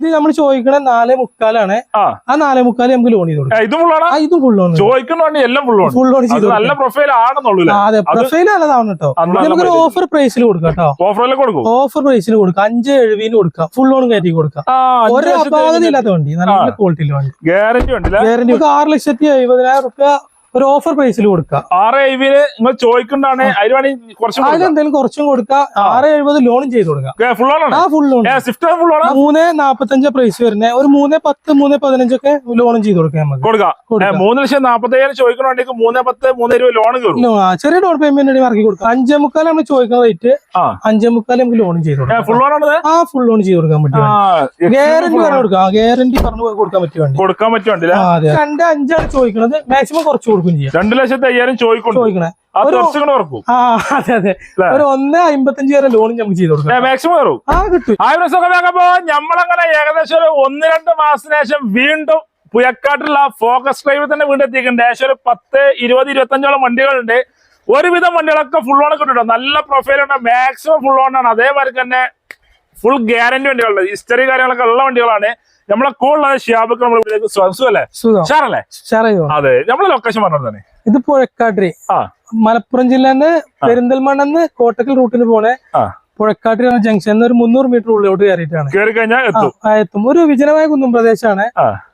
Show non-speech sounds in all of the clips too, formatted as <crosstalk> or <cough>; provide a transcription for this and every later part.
ഇത് നമ്മൾ ചോദിക്കണ നാലേ മുക്കാലാണ്. ആ. നാലേ മുക്കാൽ നമുക്ക് ലോൺ ചെയ്ത് കൊടുക്കാം. ഇത് ഫുള്ളാണ് എല്ലാം ഫുള്ളാണ് ഫുൾ ലോൺ ചെയ്ത് നല്ല പ്രൊഫൈൽ ആണെന്നുള്ളൂ അതെ പ്രൊഫൈൽ നല്ലതാണ് കേട്ടോ നമുക്കൊരു ഓഫർ പ്രൈസിൽ കൊടുക്കാം കേട്ടോ ഓഫറിൽ കൊടുക്കും? ഓഫർ പ്രൈസിൽ കൊടുക്കാം. അഞ്ച് എഴുപതിന് കൊടുക്കാം. ഫുൾ ലോൺ കയറ്റി കൊടുക്കാം. ഒരു അപാകത ഇല്ലാത്ത വണ്ടി. നല്ല ക്വാളിറ്റിയിൽ വണ്ടി. ഗ്യാരണ്ടി വണ്ടി ഗ്യാരണ്ടി ആറ് ലക്ഷത്തി എഴുപതിനായിരം റുപ്യ ഒരു ഓഫർ പ്രൈസിൽ കൊടുക്കാം. ആറ് ഐവിന് നിങ്ങൾ ചോദിക്കണ്ടാണ് അതിന് കുറച്ചും അതിലെന്തെങ്കിലും കുറച്ചും കൊടുക്കുക ആറ് എഴുപത് ലോണും ചെയ്ത് കൊടുക്കാം. ഫുള്ളാണ് ആ ഫുൾ ലോൺ സ്വിഫ്റ്റ് ഫുള്ളാണ് മൂന്ന് നാപ്പത്തഞ്ച് പ്രൈസ് വരുന്നത് ഒരു മൂന്ന് പത്ത് മൂന്ന് പതിനഞ്ചൊക്കെ ലോണും ചെയ്ത് കൊടുക്കാം നമുക്ക് കൊടുക്കാം. കൊടുക്കാം. മൂന്ന് ലക്ഷം നാപ്പത്തയ്യായിരം ചോദിക്കണമെങ്കിൽ മൂന്ന് പത്ത് മൂന്ന് ഇരുപത് ലോൺ കയറും. ചെറിയ ഡൗൺ പേയ്മെന്റ് ഇറക്കി കൊടുക്കാം. അഞ്ചേ മുക്കാൽ നമ്മൾ ചോദിക്കുന്ന റേറ്റ് അഞ്ചേ മുക്കാൽ നമുക്ക് ലോണും ചെയ്ത് കൊടുക്കാം. ഫുൾ ലോണാണത് ആ ഫുൾ ലോൺ ചെയ്ത് കൊടുക്കാൻ പറ്റും ഗ്യാരണ്ടി പറഞ്ഞു കൊടുക്കാം. ഗ്യാരണ്ടി പറഞ്ഞു കൊടുക്കാൻ പറ്റുവാണ്ട് കൊടുക്കാൻ പറ്റുണ്ടല്ലേ ആ, രണ്ട് അഞ്ചാണ് ചോദിക്കുന്നത് മാക്സിമം കുറച്ച് കൊടുക്കും. ചെയ്യാം. രണ്ടു ലക്ഷത്തി അയ്യായിരം ചോദിക്കണേ. അത് ഒരു- ആ അതെ ഒരു ഒന്ന് അമ്പത്തഞ്ച് വരെ ലോൺ നമുക്ക് ചെയ്ത് കൊടുക്കാം. മാക്സിമം കയറും. ആ കിട്ടും. ആയിരപ്പോ നമ്മളങ്ങനെ ഏകദേശം ഒരു ഒന്ന് രണ്ട് മാസത്തിന് ശേഷം വീണ്ടും പുയക്കാട്ടിലുള്ള ഫോക്കസ് ഡ്രൈവിൽ തന്നെ വീണ്ടും എത്തിയിട്ടുണ്ട്. ഏകദേശം ഒരു പത്ത് ഇരുപത് ഇരുപത്തഞ്ചോളം വണ്ടികളുണ്ട്. ഒരുവിധം വണ്ടികളൊക്കെ ഫുൾ ഓൺ കിട്ടും. നല്ല പ്രൊഫൈലുണ്ട് മാക്സിമം ഫുൾ ഓൺ ആണ്. അതേമാതിരി തന്നെ ഫുൾ ഗ്യാരണ്ടി വണ്ടികളുണ്ട്. ഹിസ്റ്ററി കാര്യങ്ങളൊക്കെ ഉള്ള വണ്ടികളാണ്. നമ്മളെ കൂടുതലായ ഷിയാബക്ക് നമ്മൾ ഇതിലേക്ക് സ്വന്തമല്ലേ സുഖം. ഷാറല്ലേ ഷെയർ അതെ. നമ്മളെ ലൊക്കേഷൻ പറഞ്ഞു തന്നെ. ഇത് പുഴക്കാട്ടിരി ആ. മലപ്പുറം ജില്ലേന്റെ പെരിന്തൽമണ്ണെന്ന് കോട്ടക്കൽ റൂട്ടിന് പോണേ. ആ ജംഗ്ഷനിൽ ജംഗ്ഷൻ ഒരു മുന്നൂറ് മീറ്റർ ഉള്ളിലോട്ട് കയറിയിട്ടാണ്. കയറി കഴിഞ്ഞാൽ എത്തും. ഒരു വിജനമായ കുന്നും പ്രദേശമാണ്.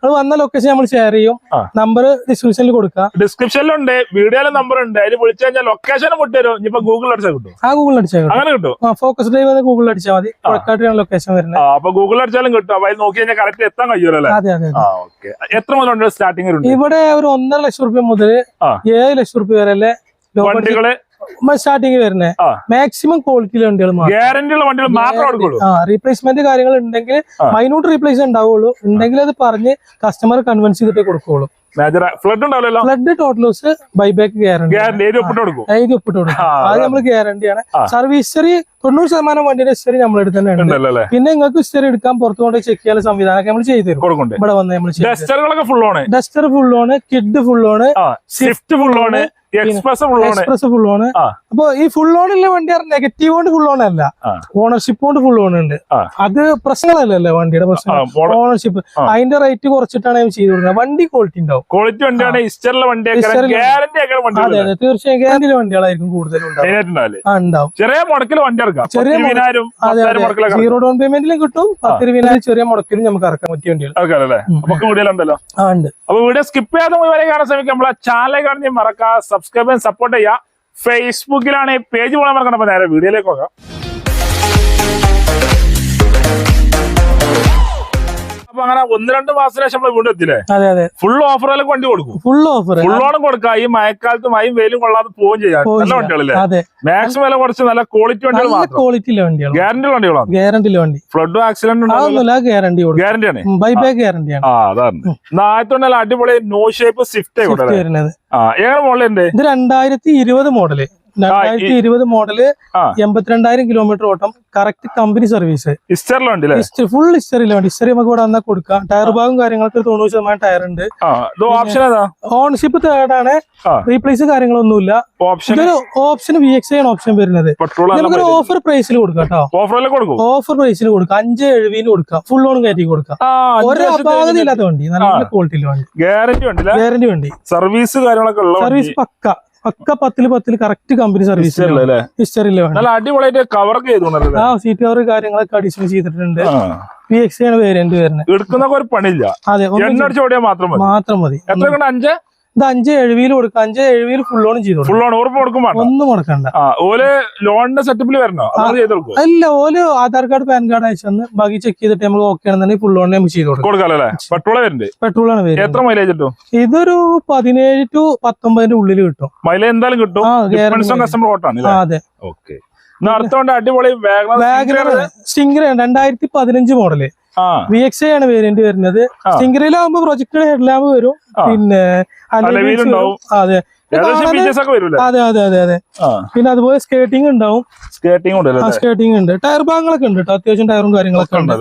അത് വന്ന ലൊക്കേഷൻ നമ്മൾ ഷെയർ ചെയ്യും. നമ്പർ ഡിസ്ക്രിപ്ഷനിൽ കൊടുക്കാം ഡിസ്ക്രിപ്ഷനിലുണ്ട് വീഡിയോയിലെ നമ്പർ ഉണ്ട്. അതിൽ വിളിച്ചു കഴിഞ്ഞാൽ ലൊക്കേഷൻ വിട്ടുതരും ഇപ്പൊ ഗൂഗിൾ അടിച്ചാൽ കിട്ടും. ആ ഗൂഗിൾ അടിച്ചാൽ അങ്ങനെ കിട്ടും. ഫോക്കസ് ഡ്രൈവ് ഗൂഗിൾ അടിച്ചാൽ മതി. പുഴക്കാട്ടിലാണ് ലൊക്കേഷൻ വരുന്നത്. അപ്പൊ ഗൂഗിൾ അടിച്ചാലും കിട്ടും. അപ്പൊ നോക്കി കഴിഞ്ഞാൽ കറക്റ്റ് എത്താൻ കഴിയൂല അതെ അതെ എത്ര മുതലുണ്ട് സ്റ്റാർട്ടിംഗ് ഇവിടെ ഒരു ഒന്നര ലക്ഷം റുപ്യ മുതൽ. ഏഴ് ലക്ഷം റുപ്യ വരെ വണ്ടികൾ സ്റ്റാർട്ടിങ് വരുന്നത് മാക്സിമം ക്വാളിറ്റിയിലെ വണ്ടികൾ വണ്ടികൾ എടുക്കുള്ളൂ. റീപ്ലേസ്മെന്റ് കാര്യങ്ങൾ ഉണ്ടെങ്കിൽ മൈനൂട്ട് റീപ്ലേസ് ഉണ്ടാവുള്ളൂ. ഉണ്ടെങ്കിൽ അത് പറഞ്ഞ് കസ്റ്റമർ കൺവിൻസ് ചെയ്തിട്ട് കൊടുക്കുള്ളൂ. ഫ്ലഡ് ഉണ്ടാവില്ലല്ലോ? Flood total loss buyback guarantee ഒപ്പിട്ട് കൊടുക്കും? ഒപ്പിട്ട് അത് നമ്മൾ നമ്മൾ ഗ്യാരണ്ടിയാണ്. സർവീസ് ഹിസ്റ്ററി തൊണ്ണൂറ് ശതമാനം വണ്ടിയുടെ ഹിസ്റ്ററി നമ്മൾ അടുത്ത് തന്നെ ഉണ്ട്. അല്ലേ? പിന്നെ നിങ്ങൾക്ക് ഹിസ്റ്ററി എടുക്കാൻ പുറത്തു കൊണ്ട് ചെക്ക് ചെയ്യാൻ സംവിധാനമൊക്കെ നമ്മൾ ചെയ്തു തരും. ഇവിടെ വന്ന് നമ്മൾ ഡസ്റ്ററുകളൊക്കെ ഫുൾ ആണ് ഡസ്റ്റർ ഫുൾ ആണ് കിഡ് ഫുൾ ആണ് സ്വിഫ്റ്റ് ഫുൾ ആണ് എക്സ്പ്രസ് ഫുൾ ഓൺ അപ്പൊ ഈ ഫുൾ ഓൺ ഉള്ള വണ്ടി നെഗറ്റീവ് കൊണ്ട് ഫുൾ ഓൺ അല്ല. ഓണർഷിപ്പ് കൊണ്ട് ഫുൾ ഓൺ ഉണ്ട്. അത് പ്രശ്നങ്ങളല്ലല്ലോ വണ്ടിയുടെ പ്രശ്നം. ഓണർഷിപ്പ്. അതിന്റെ റേറ്റ് കുറച്ചിട്ടാണ് ഞാൻ ചെയ്തു കൊടുക്കുന്നത്. വണ്ടി ക്വാളിറ്റി ഉണ്ടാവും. ക്വാളിറ്റി വണ്ടിയാണ് ഇസ്റ്ററിലെ വണ്ടി. അതെ അതെ. തീർച്ചയായും ഗ്യാരണ്ടിയിലെ വണ്ടികളായിരിക്കും കൂടുതലും ഉണ്ടാവും. ചെറിയ മുടക്കിൽ വണ്ടി ഇറക്കാം ചെറിയ അതെ അതെ. സീറോ ഡൗൺ പേയ്മെന്റിലും കിട്ടും. പത്തിരുപതിനായിരം ചെറിയ മുടക്കിലും നമുക്ക് ഇറക്കാൻ പറ്റിയ വണ്ടികൾ. ആ ഉണ്ട്. അപ്പൊ വീഡിയോ സ്കിപ്പ് ചെയ്യാതെ കാണാൻ ശ്രമിക്കാം. നമ്മളെ ചാനൽ കാണുന്ന മറക്കുക സബ്സ്ക്രൈബ് ചെയ്യാൻ സപ്പോർട്ട് ചെയ്യുക ഫേസ്ബുക്കിലാണ് ഈ പേജ് പോകാൻ മറക്കണം നേരെ വീഡിയോയിലേക്ക് നോക്കാം അപ്പൊ അങ്ങനെ ഒന്ന് രണ്ട് മാസത്തിന് ശേഷം നമ്മൾ വീണ്ടും എത്തില്ലേ അതെ അതെ. ഫുൾ ഓഫറിലൊക്കെ വണ്ടി കൊടുക്കും. ഫുൾ ഓഫർ ഫുൾ ഓണം കൊടുക്കാം ഈ മഴക്കാലത്ത് മഴയും വെയിലും കൊള്ളാതെ പോവുകയും ചെയ്യാം. നല്ല വണ്ടികളല്ലേ അതെ. മാക്സിമം വില കുറച്ച് നല്ല ക്വാളിറ്റി വണ്ടികൾ ക്വാളിറ്റിയിലെ വണ്ടികൾ ഗ്യാരണ്ടി വണ്ടികളാണ് ഗ്യാരണ്ടിയിലെ വണ്ടി. ഫ്ലഡും ആക്സിഡന്റ് ഗ്യാരണ്ടി ഗ്യാരണ്ടി ആണ്. ബൈബാക്ക് ഗ്യാരണ്ടിയാണ് ആ. അതാണ്. ആദ്യത്തെ അടിപൊളി നോ ഷേപ്പ് സ്വിഫ്റ്റ് ആയിക്കോട്ടെ ഇത് രണ്ടായിരത്തി ഇരുപത് മോഡൽ രണ്ടായിരത്തി ഇരുപത് മോഡൽ എൺപത്തിരണ്ടായിരം കിലോമീറ്റർ ഓട്ടം കറക്റ്റ് കമ്പനി സർവീസ് ഫുൾ ഹിസ്റ്ററിയിലെ വണ്ടി ഹിസ്റ്ററി നമുക്ക് ഇവിടെ വന്നാൽ കൊടുക്കാം. ടയർ ഭാഗം കാര്യങ്ങളൊക്കെ തൊണ്ണൂറ് ശതമാനം ടയർ ഉണ്ട്. ഓണർഷിപ്പ് തേർഡ് ആണ്. റീപ്ലേസ് കാര്യങ്ങളൊന്നുമില്ല. ഓപ്ഷൻ ഇതൊരു ഓപ്ഷൻ വി എക്സ് ആണ് ഓപ്ഷൻ വരുന്നത്. നമുക്കൊരു ഓഫർ പ്രൈസിൽ കൊടുക്കാം കേട്ടോ ഓഫർ പ്രൈസിൽ കൊടുക്കാം. അഞ്ച് എഴുപതിന് കൊടുക്കാം. ഫുൾ ലോൺ കയറ്റി കൊടുക്കാം. ഒരേ അപാകത ഇല്ലാത്ത വണ്ടി. നല്ല ക്വാളിറ്റിയിൽ വണ്ടി. ഗ്യാരണ്ടി വണ്ടി സർവീസ് കാര്യങ്ങളൊക്കെ സർവീസ് പക്ക. പക്ക പത്തിൽ പത്തിൽ കറക്റ്റ് കമ്പനി സർവീസ് ഹിസ്റ്ററിൽ നല്ല അടിപൊളിയായിട്ട് ആ സീറ്റ് കവർ കാര്യങ്ങളൊക്കെ അഡീഷണൽ ചെയ്തിട്ടുണ്ട്. പി എക്സ് ആണ് വേരിയന്റ് വരുന്നത് ഒരു പണിയില്ല. അതെ ഒന്ന് എണ്ണ അടിച്ച് ഓടിയാൽ മാത്രം മതി. മാത്രം മതി. എത്ര അഞ്ച്? ഇത് അഞ്ച് എഴുവിയിൽ കൊടുക്കുക അഞ്ച് എഴുവിയിൽ ഫുൾ ലോൺ ചെയ്തു ഫുൾ ഓൺ ഉറപ്പ് കൊടുക്കും ഒന്നും കൊടുക്കണ്ട. ഓലെ ലോണിന്റെ സെറ്റപ്പിൽ വരണോ? അല്ല ഓൽ ആധാർ കാർഡ് പാൻ കാർഡ് അയച്ചു തന്ന് ബാക്കി ചെക്ക് ചെയ്തിട്ട് നമ്മൾ ഓക്കെ ആണെന്നുണ്ടെങ്കിൽ ഫുൾ ലോൺ നമുക്ക് ചെയ്ത് കൊടുക്കാം. പെട്രോൾ ആണ് എത്ര മൈലേജ് കിട്ടും? ഇതൊരു പതിനേഴ് ടു പത്തൊമ്പതിന്റെ ഉള്ളിൽ കിട്ടും. മൈലേജ് എന്തായാലും കിട്ടും. ഓൺ. കസ്റ്റമർ ഓട്ടാണ് അതെ. ഓക്കെ അടിപൊളി സ്റ്റിംഗർ രണ്ടായിരത്തി പതിനഞ്ച് മോഡൽ വി എക്സ് ഐ ആണ് വേരിയന്റ് വരുന്നത്. സ്റ്റിംഗറിലാവുമ്പോ പ്രൊജക്ടഡ് ഹെഡ് ലാമ്പ് വരും. പിന്നെ. അതെ. അതെ അതെ അതെ അതെ. പിന്നെ അതുപോലെ സ്കേട്ടിംഗ് ഉണ്ടാവും. സ്കേട്ടിംഗ് സ്കേട്ടിംഗ് ഉണ്ട്. ടയർ ഭാഗങ്ങളൊക്കെ ഉണ്ട് കേട്ടോ അത്യാവശ്യം ടയറും കാര്യങ്ങളൊക്കെ ഉണ്ട്.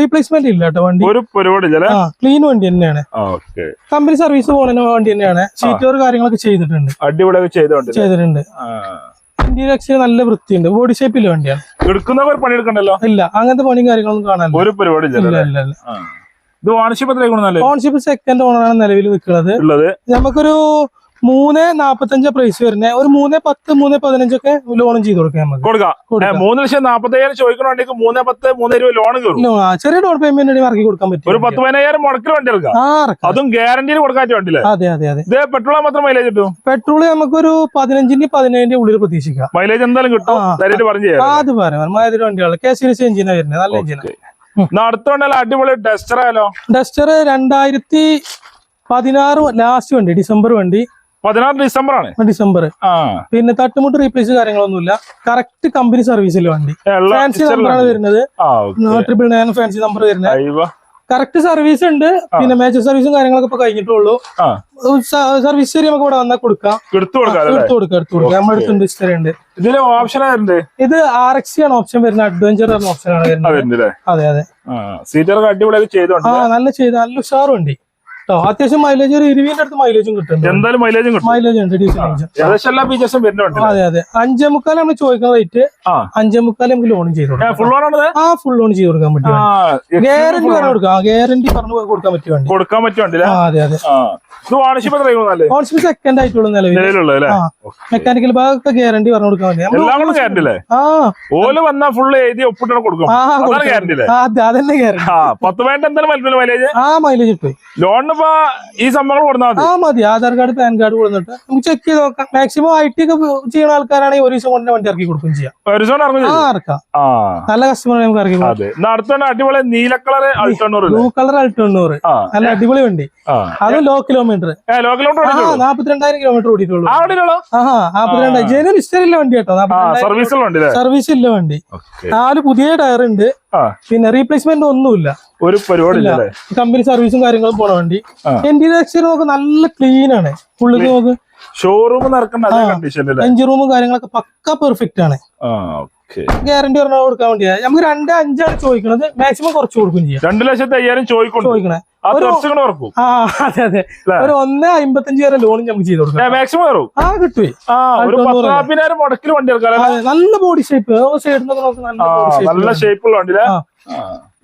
റീപ്ലേസ്മെന്റ് ഇല്ല കേട്ടോ വണ്ടി. ഒരു പരിപാടി ക്ലീൻ വണ്ടി തന്നെയാണ്. കമ്പനി സർവീസ് പോണ വണ്ടി തന്നെയാണ്. സീറ്റോർ കാര്യങ്ങളൊക്കെ ചെയ്തിട്ടുണ്ട്. അടിപൊളിയൊക്കെ ചെയ്തോണ്ട് ചെയ്തിട്ടുണ്ട്. ഇന്ത്യൻ എക്സിന് നല്ല വൃത്തിയുണ്ട്. ബോഡി ഷേപ്പില്ല വണ്ടിയാണ് എടുക്കുന്നവർ പണിയെടുക്കണ്ടല്ലോ? ഇല്ല അങ്ങനത്തെ പണിയും കാര്യങ്ങളൊന്നും കാണാനില്ല. ഒരു പരിപാടി ഇത് ഓണർഷിപ്പ് ഓൺഷിപ്പ് സെക്കൻഡ് ഓണറാണ് നിലവിൽ നിൽക്കുന്നത്. നമുക്കൊരു മൂന്ന് നാപ്പത്തഞ്ച് പ്രൈസ് വരുന്നത് ഒരു മൂന്ന് പത്ത് മൂന്ന് പതിനഞ്ചൊക്കെ ലോണും ചെയ്ത് കൊടുക്കാം നമുക്ക്. മൂന്ന് ലക്ഷം നാപ്പത്തയ്യായിരം ചോദിക്കണമെങ്കിൽ മൂന്ന് പത്ത് മൂന്ന് ഇരുപത് ലോൺ ചെറിയ ഡൗൺ പേയ്മെന്റ് ഇറക്കി കൊടുക്കാൻ പറ്റും ഒരു പത്ത് പതിനായിരം മുടക്കിൽ വണ്ടി എടുക്കാം. ഇറക്കാം. അതും ഗ്യാരണ്ടിയിൽ കൊടുക്കാൻ വണ്ടി അതെ അതെ അതെ. ഇത് പെട്രോൾ മാത്രം മൈലേജ് കിട്ടും? പെട്രോൾ നമുക്കൊരു പതിനഞ്ചിന്റെ പതിനേഴിന്റെ ഉള്ളിൽ പ്രതീക്ഷിക്കാം. മൈലേജ് എന്തായാലും കിട്ടും. അത് പറയാം. മാതിരി വണ്ടികൾ കെ സീരീസ് എഞ്ചിനാണ് വരുന്നത്. നല്ല എഞ്ചിനാണ് എന്നാ അടുത്ത അടിപൊളി ഡസ്റ്റർ ആയാലോ? ഡസ്റ്റർ രണ്ടായിരത്തി പതിനാറ് ലാസ്റ്റ് വണ്ടി ഡിസംബർ വണ്ടി. പതിനാറ് ഡിസംബർ ആണ് ഡിസംബർ ആ. പിന്നെ തട്ടുമുട്ട് റീപ്ലേസ് കാര്യങ്ങളൊന്നുമില്ല. കറക്റ്റ് കമ്പനി സർവീസിൽ വണ്ടി. ഫാൻസി നമ്പർ നമ്പറാണ് വരുന്നത്. ട്രിപ്പിൾ നയൻ ഫാൻസി നമ്പർ വരുന്നത്. കറക്റ്റ് സർവീസ് ഉണ്ട്. പിന്നെ മേജർ സർവീസും കാര്യങ്ങളൊക്കെ ഇപ്പൊ കഴിഞ്ഞിട്ടുള്ളൂ. സർവീസ് ശരി നമുക്ക് ഇവിടെ വന്നാൽ കൊടുക്കാം. എടുത്തു കൊടുക്കാം എടുത്തു കൊടുക്കാം എടുത്തു കൊടുക്കാം. നമ്മുടെ അടുത്തുണ്ട് ഹിസ്റ്ററി ഉണ്ട് ഇതിൽ ഓപ്ഷൻ ഇത് ആർ എക്സ് ആണ് ഓപ്ഷൻ വരുന്നത്. അഡ്വഞ്ചർ ഓപ്ഷൻ ആണ് വരുന്നത്. അതെ അതെ. സീറ്റർ അടിപൊളിയാക്കി ആ നല്ല ചെയ്ത് നല്ല ഉഷാറുണ്ട്. അത്യാവശ്യം മൈലേജ് ഒരു ഇരുവിന്റെ അടുത്ത് മൈലേജും കിട്ടുന്നുണ്ട്. എന്തായാലും മൈലേജും കിട്ടും. മൈലേജ് ഉണ്ട് ഡീസൽ ഏകദേശം എല്ലാ ഫീച്ചേഴ്സും വരുന്നുണ്ട്. അതെ അതെ. അഞ്ചേ മുക്കാൽ നമ്മൾ ചോദിക്കുന്ന റേറ്റ് അഞ്ചേ മുക്കാൽ നമുക്ക് ലോൺ ചെയ്ത് കൊടുക്കാം ഫുൾ ആ ഫുൾ ലോൺ ചെയ്ത് കൊടുക്കാൻ പറ്റും ഗ്യാരണ്ടി പറഞ്ഞു കൊടുക്കാം. ഗ്യാരണ്ടി പറഞ്ഞു കൊടുക്കാൻ പറ്റും കൊടുക്കാൻ പറ്റും അതെ അതെ. ഓൺഷിപ്പ് സെക്കൻഡ് ആയിട്ടുള്ള നിലവിൽ മെക്കാനിക്കൽ ഭാഗമൊക്കെ ഗ്യാരണ്ടി പറഞ്ഞു കൊടുക്കാൻ ഓൽ വന്നാ ഫുള്ള് എഴുതി ഒപ്പിട്ടാണ് കൊടുക്കും. അതന്നെ ഗ്യാരണ്ടി പത്ത് എന്തായാലും മൈലേജ് ആ മൈലേജ് കിട്ടും ലോണിന് ഇപ്പൊ ഈ സംഭവങ്ങൾ കൊടുത്താൽ ആ മതി. ആധാർ കാർഡ് പാൻ കാർഡ് കൊടുത്തിട്ട് നമുക്ക് ചെക്ക് ചെയ്ത് നോക്കാം. മാക്സിമം ഐ ടി ഒക്കെ ചെയ്യുന്ന ആൾക്കാരാണെങ്കിൽ ഒരു ദിവസം കൊണ്ട് വണ്ടി ഇറക്കി കൊടുക്കും ചെയ്യാം. ഒരു സോൺ ഇറങ്ങും ആ ഇറക്കാം. നല്ല കസ്റ്റമർ നമുക്ക് ഇറക്കി അതെ. അടിപൊളി നീല കളർ അൾട്ടണ്ണൂർ ബ്ലൂ കളർ അൾട്ടണ്ണൂറ് നല്ല അടിപൊളി വണ്ടി. അത് ലോ കിലോമീറ്റർ ഏ കിലോമീറ്റർ നാപ്പത്തിരണ്ടായിരം കിലോമീറ്റർ ഓടിയിട്ടുള്ളൂ. നാപ്പത്തിരണ്ടായിരം. ജനറൽ ഇഷ്ടമില്ല വണ്ടി കേട്ടോ. സർവീസ് ഇല്ല വണ്ടി നാല് പുതിയ ടയർ ഉണ്ട്. പിന്നെ റീപ്ലേസ്മെന്റ് ഒന്നുമില്ല. ഒരു പരിപാടി കമ്പനി സർവീസും കാര്യങ്ങളും പോണ വണ്ടി. എന്റെ ഇന്റീരിയർ എക്സ്റ്റീരിയർ നോക്ക് നല്ല ക്ലീൻ ആണ്. പുള്ളിക്ക് നോക്ക്. ഷോറൂം നടക്കണ്ട അതേ എഞ്ചിൻ റൂമും കാര്യങ്ങളൊക്കെ പക്ക പെർഫെക്റ്റ് ആണ്. ഗ്യാരണ്ടി പറഞ്ഞാൽ കൊടുക്കാൻ വേണ്ടിയാ. നമുക്ക് രണ്ട് അഞ്ചാണ് ചോദിക്കുന്നത് മാക്സിമം കുറച്ച് കൊടുക്കും ചെയ്യാം. രണ്ടു ലക്ഷത്തി അയ്യായിരം ചോദിക്കണം. ആ അതെ അതെ? ഒരു ഒന്ന് അമ്പത്തഞ്ച് വരെ ലോണും നമുക്ക് ചെയ്ത് കൊടുക്കാം. മാക്സിമം ആ കിട്ടുവേ. മുടക്കിൽ വണ്ടി നല്ല ബോഡി ഷേപ്പ് സൈഡിൽ നല്ല ഷേപ്പുള്ള.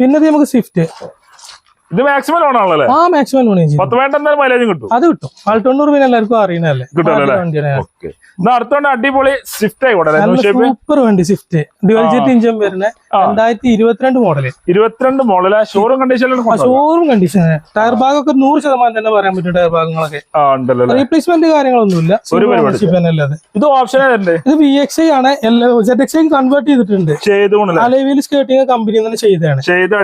പിന്നെ നമുക്ക് സ്വിഫ്റ്റ് ഇത് മാക്സിമം ലോൺ ആണല്ലേ ആ മാക്സിമം ലോൺ പത്ത് വേണ്ട എന്തായാലും മൈലേജും കിട്ടും. അത് കിട്ടും. ആൾട്ടൊണ്ണൂറ് പിന്നെ എല്ലാവർക്കും അറിയണല്ലേ കിട്ടും അടുത്തോണ്ട് അടിപൊളി സ്വിഫ്റ്റ് ആയിക്കോട്ടെ സൂപ്പർ വണ്ടി സ്വിഫ്റ്റ് ഡ്യുവൽ ജെറ്റ് ഇഞ്ചൻ വരുന്ന. ആ. രണ്ടായിരത്തി ഇരുപത്തിരണ്ട് മോഡൽ ഇരുപത്തിരണ്ട് മോഡൽ ഷോറൂം കണ്ടീഷനിലാണ് ഷോറൂം കണ്ടീഷൻ ടയർ ഭാഗമൊക്കെ നൂറ് ശതമാനം തന്നെ പറയാൻ പറ്റും ടയർ ഭാഗങ്ങളൊക്കെ. റീപ്ലേസ്മെന്റ് കാര്യങ്ങളൊന്നുമില്ല. ഇത് ഓപ്ഷൻ ഇത് വി എക്സ് ഐ ആണ്. എക്സ് ഐ കൺവേർട്ട് ചെയ്തിട്ടുണ്ട്. അലവിൽ സ്കേർട്ടിങ് കമ്പനി തന്നെ ചെയ്തതാണ്.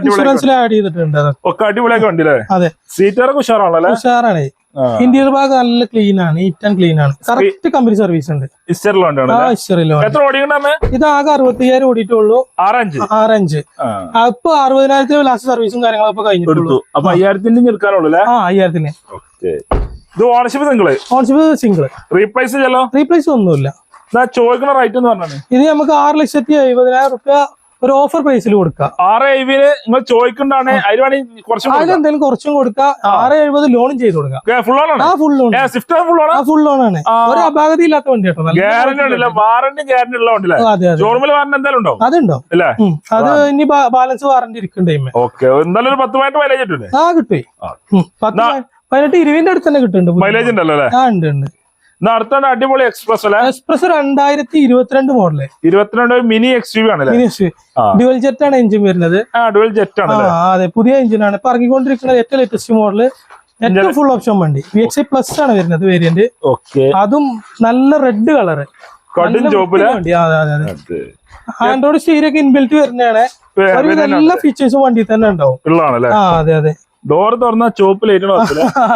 ഇൻഷുറൻസിൽ ആഡ് ചെയ്തിട്ടുണ്ട് അതൊക്കെ അടിപൊളിയൊക്കെ അതെ. സീറ്ററൊക്കെ ഉഷാറാണല്ലോ? ഉഷാറാണ്. ഇന്റീരിയർ ഭാഗം നല്ല ക്ലീൻ ആണ് നീറ്റ് ആൻഡ് ക്ലീൻ ആണ്. കറക്റ്റ് കമ്പനി സർവീസ് ഉണ്ട്. ഇത് ആകെ അറുപത്തിയ്യായിരം ഓടിയിട്ടുള്ളൂ. ആറഞ്ച്. ആറഞ്ച്. അപ്പൊ അറുപതിനായിരത്തിന് ലാസ്റ്റ് സർവീസും കാര്യങ്ങളൊക്കെ കഴിഞ്ഞിട്ടുള്ളൂ. എടുത്തു. അപ്പൊ അയ്യായിരത്തിന്റെ എടുക്കാനുള്ളൂ ആ അയ്യായിരത്തിന്. ഇത് ownership single ownership single replace ചെയ്യല്ലോ റീപ്ലേസ് ഒന്നുമില്ല. ചോദിക്കുന്ന റേറ്റ് എന്ന് പറഞ്ഞാൽ ഇത് നമുക്ക് ആറ് ലക്ഷത്തി എഴുപതിനായിരം റുപ്യ ഒരു ഓഫർ പ്രൈസിൽ കൊടുക്കുക. ആറ് എഴുപതിന് നിങ്ങൾ ചോദിക്കണ്ടാണ് അതിന് വേണമെങ്കിൽ കുറച്ചും അതിലെന്തെങ്കിലും കുറച്ചും കൊടുക്കുക. ആറ് എഴുപത് ലോണും ചെയ്ത് കൊടുക്കുക. ഫുൾ ഓണാണ് ആ ഫുൾ ലോൺ സ്വിഫ്റ്റ് ഫുൾ ആ ഫുൾ ലോൺ ആണ്. ഒരു അപാകത ഇല്ലാത്ത വണ്ടി കേട്ടോ. ഗ്യാരണ്ടി ഉണ്ടല്ലോ. വാറണ്ടി ഗ്യാരണ്ടി ഉള്ള അതെ ഷോറൂമിൽ വാറണ്ടി എന്തായാലും ഉണ്ടോ അതുണ്ടോ? അല്ലേ അത് ഇനി ബാലൻസ് വാറണ്ടി ഇരിക്കണ്ടേ ഓക്കെ എന്തായാലും ഒരു പത്ത് പോയിന്റ് മൈലേജ് കിട്ടില്ലേ ആ കിട്ടി. പത്ത് പതിനെട്ട് ഇരുവിന്റെ അടുത്ത് തന്നെ കിട്ടുന്നുണ്ട് മൈലേജ് ഉണ്ടല്ലോ ആ ഉണ്ട് ഉണ്ട്. അടുത്താണ് അടിപൊളി എക്സ്പ്രസ് അല്ലെ? എക്സ്പ്രസ് രണ്ടായിരത്തി ഇരുപത്തിരണ്ട് മോഡൽ ഇരുപത്തിരണ്ട് മിനി എക്സ് യു ആണ്. ഡ്യുവൽ ജെറ്റ് ആണ് എഞ്ചിൻ വരുന്നത്. ആ ഡുവൽ ജെറ്റ് ആണ് അതെ. പുതിയ എഞ്ചിനാണ് ഇപ്പൊ ഇറങ്ങിക്കൊണ്ടിരിക്കുന്ന ഏറ്റവും ലേറ്റസ്റ്റ് മോഡൽ ഏറ്റവും ഫുൾ ഓപ്ഷൻ വണ്ടി. വി എക്സ് പ്ലസ് ആണ് വരുന്നത് വേരിയന്റ് ഓക്കെ അതും നല്ല റെഡ് കളറ് ആൻഡ്രോയിഡ് സ്റ്റീരിയൊക്കെ ഇൻബിൽറ്റ് വരുന്നതാണ്. എല്ലാ ഫീച്ചേഴ്സും വണ്ടി തന്നെ ഉണ്ടാവും. അതെ അതെ. ഡോർ തുറന്ന ചോപ്പ് ലൈറ്റ്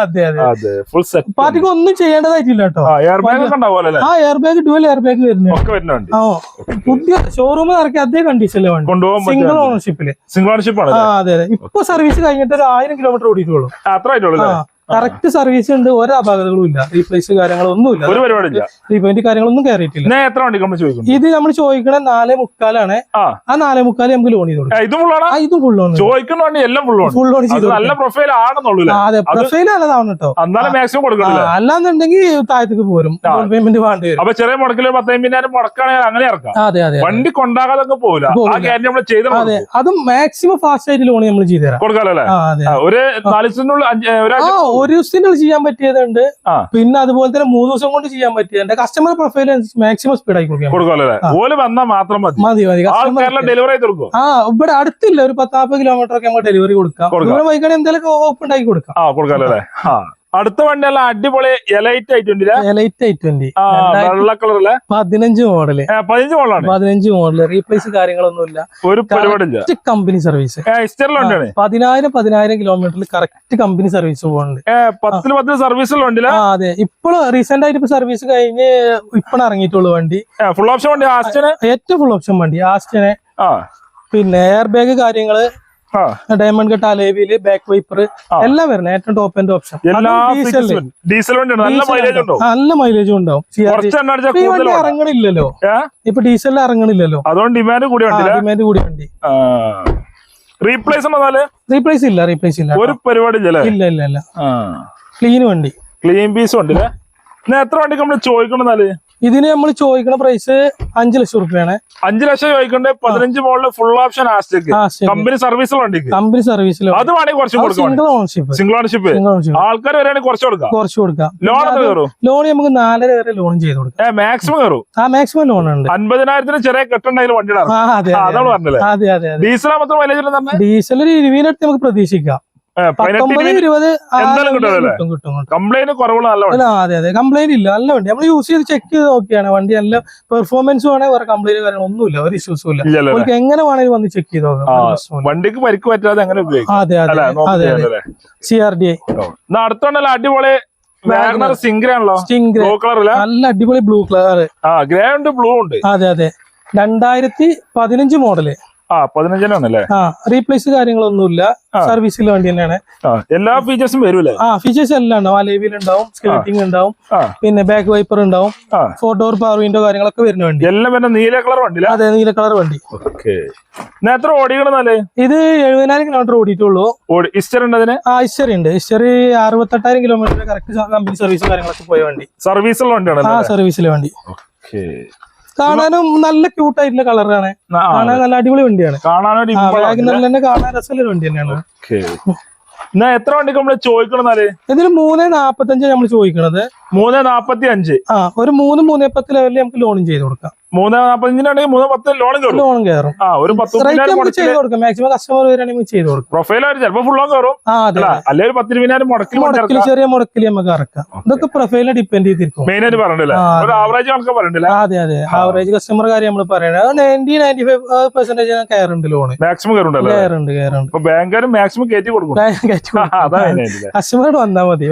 അതെ അതെ. ഫുൾ സെറ്റ് പാർട്ടിക്ക് ഒന്നും ചെയ്യേണ്ടതായിട്ടില്ല കേട്ടോ. ആ എയർ ബാഗ് ഉണ്ടാവുമല്ലോ ആ air bag dual air bag വരുന്നുണ്ട് പുതിയ ഷോറൂം ഇറക്കിയ അതേ കണ്ടീഷനിലെ കൊണ്ടുപോകാൻ സിംഗിൾ ഓണർഷിപ്പിൽ സിംഗിൾ ഓണർഷിപ്പ് ആണ് അതെ അതെ. ഇപ്പൊ സർവീസ് കഴിഞ്ഞിട്ട് ഒരു ആയിരം കിലോമീറ്റർ ഓടിയിട്ടുള്ളൂ. അത്ര ആയിട്ടുള്ളൂ കറക്റ്റ് സർവീസ് ഉണ്ട് ഒരു അപാകതകളും ഇല്ല. റീപ്ലേസ് കാര്യങ്ങളൊന്നും ഒരു ഇല്ല റീപെയിന്റ് കാര്യങ്ങളൊന്നും കയറിയിട്ടില്ല ഞാൻ എത്ര വണ്ടി നമ്മൾ ചോദിക്കുന്നു? ഇത് നമ്മൾ ചോദിക്കണ നാലേ മുക്കാലാണ്. ആ. നാലേ മുക്കാൽ നമുക്ക് ലോൺ ചെയ്ത് കൊടുക്കാം. ഇതും ഫുള്ളാണ് ഇതും ചോദിക്കുന്ന വണ്ടി എല്ലാം ഫുള്ളാണ് ഫുൾ ലോൺ അത് ചെയ്ത് നല്ല പ്രൊഫൈൽ ആണെന്നുള്ളൂ ആ, അതെ പ്രൊഫൈൽ നല്ലതാണ് കേട്ടോ മാക്സിമം അല്ലാന്നുണ്ടെങ്കിൽ താഴത്തേക്ക് പോരും. പേയ്മെന്റ് വേണ്ടി വരും. അപ്പൊ ചെറിയ മുടക്കിൽ പത്തമ്പതിനായിരം മുടക്കാണെങ്കിൽ അങ്ങനെ ഇറക്കാം. അതെ അതെ. വണ്ടി കൊണ്ടാകാതെ പോകില്ല ആ കാര്യം നമ്മൾ ചെയ്ത് അതെ അതും മാക്സിമം ഫാസ്റ്റ് ആയിട്ട് ലോൺ നമ്മൾ ചെയ്തു തരാം ഒരു ഒരു ദിവസത്തിനുള്ളിൽ ചെയ്യാൻ പറ്റിയതുണ്ട്. പിന്നെ അതുപോലെ തന്നെ മൂന്ന് ദിവസം കൊണ്ട് ചെയ്യാൻ പറ്റിയതുണ്ട്. കസ്റ്റമർ പ്രൊഫൈൽ മാക്സിമം സ്പീഡ് ആയി കൊടുക്കാം മാത്രം മതി. മതി ഡെലിവറി ആ ഇവിടെ അടുത്തില്ല. ഒരു പത്ത് നാൽപ്പത് കിലോമീറ്റർ ഒക്കെ നമ്മൾ ഡെലിവറി കൊടുക്കാം. ഇവിടെ എന്തെങ്കിലും ഓപ്പൺ ആക്കി കൊടുക്കാം. ആ വണ്ടി അടുത്ത വണ്ടിയെല്ലാം അടിപൊളി Elite i twenty Elite i twenty വെള്ള കളറിലെ? പതിനഞ്ച് മോഡൽ. പതിനഞ്ച് മോഡലാണ്. പതിനഞ്ച് മോഡൽ. റീപ്ലേസ് കാര്യങ്ങളൊന്നുമില്ല. ഒരു പരിപാടി കമ്പനി സർവീസ് പതിനായിരം പതിനായിരം കിലോമീറ്ററിൽ കറക്റ്റ് കമ്പനി സർവീസ് പോകുന്നുണ്ട് പത്തിൽ പത്ത് സർവീസിലുള്ള വണ്ടിയില്ല ആ അതെ. ഇപ്പോൾ റീസെന്റ് ആയിട്ട് ഇപ്പൊ സർവീസ് കഴിഞ്ഞ് ഇപ്പഴാണ് ഇറങ്ങിയിട്ടുള്ളൂ വണ്ടി. ഫുൾ ഓപ്ഷൻ വണ്ടി ആസ്റ്റന് ഏറ്റവും ഫുൾ ഓപ്ഷൻ വണ്ടി ആസ്റ്റന് ആ. പിന്നെ എയർ ബാഗ് കാര്യങ്ങൾ. ഡയമണ്ട് കട്ട് അലേവിയിൽ ബാക്ക് വൈപ്പർ എല്ലാം വരുന്നത് ഏറ്റവും ടോപ്പ് എൻഡ് ഓപ്ഷൻ എല്ലാ ഡീസൽ നല്ല മൈലേജ് ഉണ്ടാവും. ഈ വണ്ടി. ഇറങ്ങണില്ലല്ലോ? ഇപ്പൊ ഡീസലിൽ ഇറങ്ങണില്ലല്ലോ. അതുകൊണ്ട് ഡിമാൻഡ് കൂടി ഡിമാൻഡ് കൂടി വണ്ടി. റീപ്ലേസ് റീപ്ലേസ് ഇല്ല റീപ്ലേസ് ഇല്ല ഒരു പരിപാടി ഇല്ല ഇല്ല ഇല്ല ക്ലീൻ വണ്ടി. ക്ലീൻ പീസ് ഉണ്ട് എത്ര വണ്ടി നമ്മൾ നമ്മൾ ചോദിക്കണെന്നാൽ ഇതിന് നമ്മൾ ചോദിക്കുന്ന പ്രൈസ് അഞ്ചു ലക്ഷം റുപ്യാണ് അഞ്ചു ലക്ഷം ചോദിക്കണ്ടേ പതിനഞ്ച് മോളിൽ ഫുൾ ഓപ്ഷൻ കമ്പനി സർവീസിലുണ്ട് കമ്പനി സർവീസിൽ അത് വേണമെങ്കിൽ കുറച്ച് കൊടുക്കാം. സിംഗിൾ ഓണർഷിപ്പ് സിംഗിൾ ഓണർഷിപ്പ് ആൾക്കാർ വരെയാണെങ്കിൽ കുറച്ച് കൊടുക്കാം. കുറച്ച് കൊടുക്കാം. ലോൺ ലോൺ നമുക്ക് നാലര വരെ ലോൺ ചെയ്ത് കൊടുക്കാം. മാക്സിമം കയറും. ആ മാക്സിമം ലോൺ ഉണ്ട്. അൻപതിനായിരത്തിന് ചെറിയ കെട്ടുണ്ടെങ്കിൽ വണ്ടി അതാണ് അതെ. അതെ ഡീസൽ മാത്രം മൈലേജ് ഡീസൽ ഒരു ഇരുപതിനടുത്ത് നമുക്ക് പ്രതീക്ഷിക്കാം. കംപ്ലൈന്റ് കുറവുള്ള നല്ല അതെ അതെ കംപ്ലൈന്റ് ഇല്ല നല്ല വണ്ടി. നമ്മൾ യൂസ് ചെയ്ത് ചെക്ക് ചെയ്ത് നോക്കിയാണ്. വണ്ടി നല്ല പെർഫോമൻസും ആണ് വേറെ കംപ്ലൈന്റ് കാര്യങ്ങൾ ഒന്നുമില്ല ഒരു ഇഷ്യൂസും ഇല്ല. നമുക്ക് എങ്ങനെ വേണമെങ്കിലും വന്ന് ചെക്ക് ചെയ്ത് നോക്കാം. വണ്ടിക്ക് പരിക്ക് പറ്റാതെ അങ്ങനെ അതെ അതെ അതെ അതെ. സി ആർ ഡി ഐ എന്നാ അടിപൊളി നല്ല അടിപൊളി ബ്ലൂ കളർ ഗ്രേ ഉണ്ട് ബ്ലൂ ഉണ്ട്. അതെ അതെ. രണ്ടായിരത്തി പതിനഞ്ച് മോഡൽ പതിനഞ്ചിനാണല്ലേ ആ റീപ്ലേസ് കാര്യങ്ങളൊന്നുമില്ല. ആ. സർവീസിൽ വണ്ടി തന്നെയാണ്. ആ എല്ലാ ഫീച്ചേഴ്സും വരൂലേ ആ ഫീച്ചേഴ്സ് എല്ലാം ഉണ്ടാവും അലേവിൽ ഉണ്ടാവും സ്കേറ്റിംഗ് ഉണ്ടാവും. പിന്നെ ബാക്ക് വൈപ്പർ ഉണ്ടാവും. ആ. ഫോർ ഡോർ പവർ വിൻഡോ കാര്യങ്ങളൊക്കെ വരുന്ന വണ്ടി. എല്ലാം നീല കളർ വണ്ടി അതെ നീല കളർ വണ്ടി. എത്ര ഓടിക്കണമെന്നല്ലേ ഇത് എഴുപതിനായിരം കിലോമീറ്റർ ഓടിയിട്ടുള്ളൂ. ഓടി ഇസ്റ്റർ ഉണ്ട് അതിന്? ആ ഹിസ്റ്ററി ഉണ്ട്. ഹിസ്റ്ററി അറുപത്തെട്ടായിരം കിലോമീറ്റർ കറക്റ്റ് കമ്പനി സർവീസും കാര്യങ്ങളൊക്കെ പോയ വണ്ടി. സർവീസുള്ള ആ വണ്ടിയാണല്ലോ സർവീസിലെ വണ്ടി. ഓക്കെ കാണാനും നല്ല ക്യൂട്ട് ആയിട്ടുള്ള കളറാണ് കാണാൻ നല്ല അടിപൊളി വണ്ടിയാണ്. കാണാനും വാഗനറിൽ തന്നെ കാണാൻ രസമുള്ള വണ്ടി തന്നെയാണ്. എത്ര വണ്ടിക്ക് നമ്മൾ ചോദിക്കണെന്നാൽ ഇതിന് മൂന്ന് നാപ്പത്തഞ്ച് നമ്മൾ ചോദിക്കണത്. മൂന്ന് നാപ്പത്തി അഞ്ച് ആ ഒരു മൂന്ന് മൂന്നേ പത്ത് ലെവലിൽ നമുക്ക് ലോണും ചെയ്ത് കൊടുക്കാം. മൂന്ന് നാപ്പത്തഞ്ചിനാണെങ്കിൽ മൂന്ന് പത്ത് ലോൺ കയറും. ലോണും കയറും. ആ ഒരു പത്ത് ചെയ്ത് കൊടുക്കാം. മാക്സിമം കസ്റ്റമർ വരികയാണെങ്കിൽ ചെയ്ത് കൊടുക്കും. പ്രൊഫൈൽ ആയിട്ട് ചിലപ്പോ ഫുള്ളോ കയറും. അല്ല ഒരു പത്തിരുപതിനായിരം മുടക്കിൽ മുടക്കിൽ ചെറിയ മുടക്കിൽ നമുക്ക് ഇറക്കാം ഇതൊക്കെ പ്രൊഫൈലിനെ ഡിപെൻഡ് ചെയ്തിരിക്കും. മെയിൻ ആയിട്ട് പറഞ്ഞില്ലേ ആവറേജ് ആൾക്കാർ പറഞ്ഞില്ല അതെ അതെ. ആവറേജ് കസ്റ്റമർ കാര്യം നമ്മൾ പറയണത് നയന്റി നയന്റി ഫൈവ് പെർസെന്റേജ് കയറുണ്ട് ലോൺ ലോണ് മാക്സിമം കയറുണ്ടല്ലോ? കയറുണ്ട് കയറുണ്ട്. അപ്പൊ ബാങ്കുകാരും മാക്സിമം കയറ്റി കൊടുക്കും. കസ്റ്റമർ <laughs> വന്നാൽ മതി.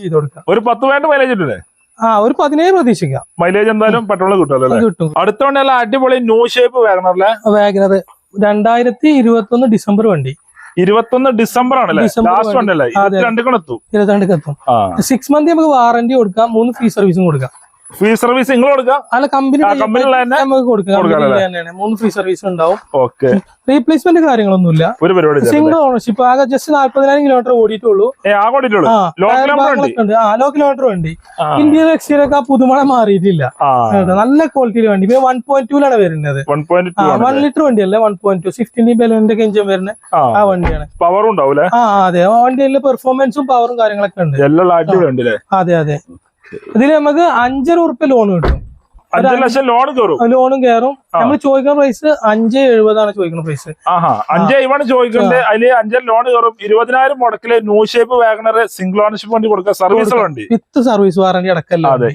ചെയ്ത് കൊടുക്കാം. ഒരു പത്ത് പേരുടെ മൈലേജ് ഇട്ടില്ലേ? ആ ഒരു പതിനേഴ് പ്രതീക്ഷിക്കാം. മൈലേജ് എന്തായാലും പെട്രോൾ കിട്ടുമല്ലോ കിട്ടും. അടുത്തോണ്ട് അടിപൊളി ന്യൂ ഷേപ്പ് വാഗണറിലെ വേഗനത് രണ്ടായിരത്തി ഇരുപത്തി ഒന്ന് ഡിസംബർ വണ്ടി. ഇരുപത്തൊന്ന് ഡിസംബർ ആണല്ലേ ലാസ്റ്റ് വണ്ടി. അല്ലേ? സിക്സ് മന്ത് നമുക്ക് വാറന്റി കൊടുക്കാം മൂന്ന് ഫ്രീ സർവീസും കൊടുക്കാം. ഫ്രീ സർവീസ് നിങ്ങൾ കൊടുക്കാം അല്ല കമ്പനി തന്നെ നമുക്ക് കൊടുക്കാം. മൂന്ന് ഫ്രീ സർവീസ് ഉണ്ടാവും. ഓക്കെ റീപ്ലേസ്മെന്റ് കാര്യങ്ങളൊന്നുമില്ല. ഒരു പരിപാടി ഇല്ല. സിംഗിൾ ഓണർഷിപ്പ് ആകെ ജസ്റ്റ് നാല്പതിനായിരം കിലോമീറ്റർ ഓടിയിട്ടുള്ളൂ. ആ ലോ കിലോമീറ്റർ വണ്ടി ആ. ഇന്ത്യയിലെ എക്സ്റ്റീരിയൊക്കെ ആ മാറിയിട്ടില്ല. നല്ല ക്വാളിറ്റിയിൽ വണ്ടി. വൺ പോയിന്റ് ടൂലാണ് വരുന്നത്. വൺ ലിറ്റർ വണ്ടിയല്ലേ? വൺ പോയിന്റ് ടു ബെലൂണിന്റെ എഞ്ചിൻ വരുന്ന ആ. വണ്ടിയാണ്. പവറും ഉണ്ടാവും ആ അതെ. ആ വണ്ടിയിലെ പെർഫോമൻസും പവറും കാര്യങ്ങളൊക്കെ ഉണ്ട്. അതെ അതെ. ഇതിൽ നമുക്ക് അഞ്ചര ഉറുപ്പ്യ ലോൺ കിട്ടും. അഞ്ചു ലക്ഷം ലോൺ കയറും ലോണും കയറും നമ്മൾ ചോദിക്കുന്ന പ്രൈസ് അഞ്ച് എഴുപതാണ് ചോദിക്കുന്ന പ്രൈസ് ആഹാ അഞ്ച് എഴുപതാണ് ചോദിക്കുന്നത് അതിൽ അഞ്ചര ലോൺ കയറും ഇരുപതിനായിരം മുടക്കിൽ new shape WagonR single ownership വണ്ടി കൊടുക്കുക സർവീസ് വണ്ടി വിത്ത് സർവീസ് വാറണ്ടി അടക്കല്ല? അതെ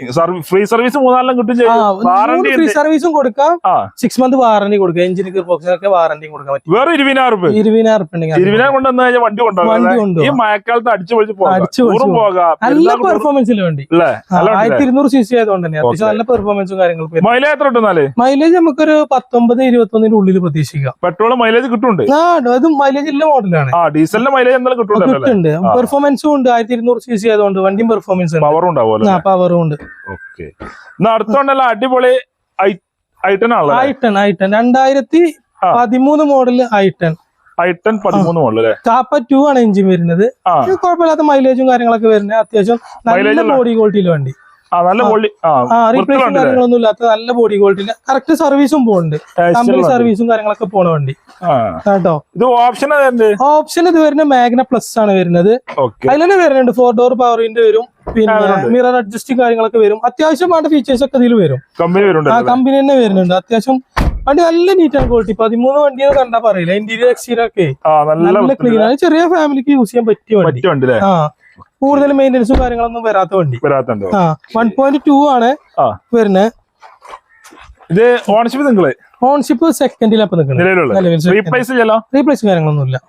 ഫ്രീ സർവീസ് മൂന്നാലും കിട്ടും വാറണ്ടി ഫ്രീ സർവീസും കൊടുക്കാം. സിക്സ് മന്ത് വാറണ്ടി കൊടുക്കുക എഞ്ചിന് ബോക്സിനൊക്കെ വാറന്റി കൊടുക്കാൻ പറ്റും. വേറെ ഇരുപതിനായിരം രൂപ ഇരുപതിനായിരം ഉണ്ടെങ്കിൽ ഇരുപതിനായിരം കൊണ്ടുവന്നു കഴിഞ്ഞാൽ വണ്ടി കൊണ്ടുപോകാം. വണ്ടി ഈ മഴക്കാലത്ത് അടിച്ചു പൊളിച്ച് പോകാം. പോകാം. നല്ല പെർഫോമൻസിൽ വേണ്ടി. അല്ലേ? നല്ല വണ്ടി ആയിരത്തി ഇരുന്നൂറ് സി സി ആയതുകൊണ്ട് തന്നെ. അത്യാവശ്യം നല്ല പെർഫോമൻസും കാര്യങ്ങളൊക്കെ മൈലേജ് എത്ര കിട്ടുന്നാൽ? മൈലേജ് നമുക്കൊരു പത്തൊമ്പത് ഇരുപത്തൊന്നിന്റെ ഉള്ളിൽ പ്രതീക്ഷിക്കാം. പെട്രോൾ മൈലേജ് കിട്ടുന്നുണ്ട്? ആ അത് മൈലേജ് ഇല്ല മോഡലാണ് ആ ഡീസലിന്റെ മൈലേജ് എന്തായാലും കിട്ടുന്നുണ്ട്. പെർഫോമൻസും ഉണ്ട് ആയിരത്തി ഇരുന്നൂറ് സി സി ആയതുകൊണ്ട് വണ്ടിയും പെർഫോമൻസ് ഉണ്ട്. പവറും ഉണ്ടാവും ആ പവറും ഉണ്ട്. ഓക്കെ എന്നാ അടുത്തോണ്ടല്ല അടിപൊളി ഐട്ടൺ ആണല്ലോ ഐട്ടൺ ഐട്ടൺ രണ്ടായിരത്തി. പതിമൂന്ന് മോഡൽ ഐട്ടൺ ഐട്ടൺ പതിമൂന്ന് മോഡൽ അല്ലേ? കാപ്പ ടു ആണ് എഞ്ചിൻ വരുന്നത്. കുഴപ്പമില്ലാത്ത മൈലേജും കാര്യങ്ങളൊക്കെ വരുന്നത്. അത്യാവശ്യം നല്ല ബോഡി ക്വാളിറ്റിയിൽ വണ്ടി. നല്ല. പൊള്ളി ആ ആ റീപ്ലേസും വൃത്തിയുണ്ടല്ലേ? കാര്യങ്ങളൊന്നും ഇല്ലാത്ത നല്ല ബോഡി ക്വാളിറ്റി കറക്റ്റ് സർവീസും പോകുന്നുണ്ട് കമ്പനി സർവീസും കാര്യങ്ങളൊക്കെ പോണ വണ്ടി. കേട്ടോ? ഇത് ഓപ്ഷൻ ഓപ്ഷൻ ഇത് വരുന്ന മാഗ്ന പ്ലസ് ആണ് വരുന്നത്. അതിൽ തന്നെ വരുന്നുണ്ട്. ഫോർ ഡോർ പവർ പവറിന്റെ വരും. പിന്നെ മിറർ അഡ്ജസ്റ്റിംഗ് കാര്യങ്ങളൊക്കെ വരും. അത്യാവശ്യം വേണ്ട ഫീച്ചേഴ്സ് ഒക്കെ ഇതിൽ വരും. കമ്പനി ആ കമ്പനി തന്നെ വരുന്നുണ്ട്. അത്യാവശ്യം വണ്ടി നല്ല നീറ്റ് ആൻഡ് ക്വാളിറ്റി പതിമൂന്ന് വണ്ടി എന്ന് കണ്ടാ പറയില്ല? ഇന്റീരിയർ എക്സ്റ്റീരിയർ ഒക്കെ. നല്ല ക്ലീൻ ആണ്. ചെറിയ ഫാമിലിക്ക് യൂസ് ചെയ്യാൻ പറ്റിയ വണ്ടി. പറ്റിയ വണ്ടി ആ. കൂടുതൽ മെയിന്റെനൻസും കാര്യങ്ങളൊന്നും വരാത്ത വണ്ടി. വരാത്തുണ്ടോ വൺ പോയിന്റ് ടു ആണ് വരുന്നത് ഇത് ഓണർഷിപ്പ് നിങ്ങൾ? ഓൺഷിപ്പ് സെക്കൻഡിൽ അപ്പൊ നിൽക്കുന്നത് ഇത് റീപ്ലേസ്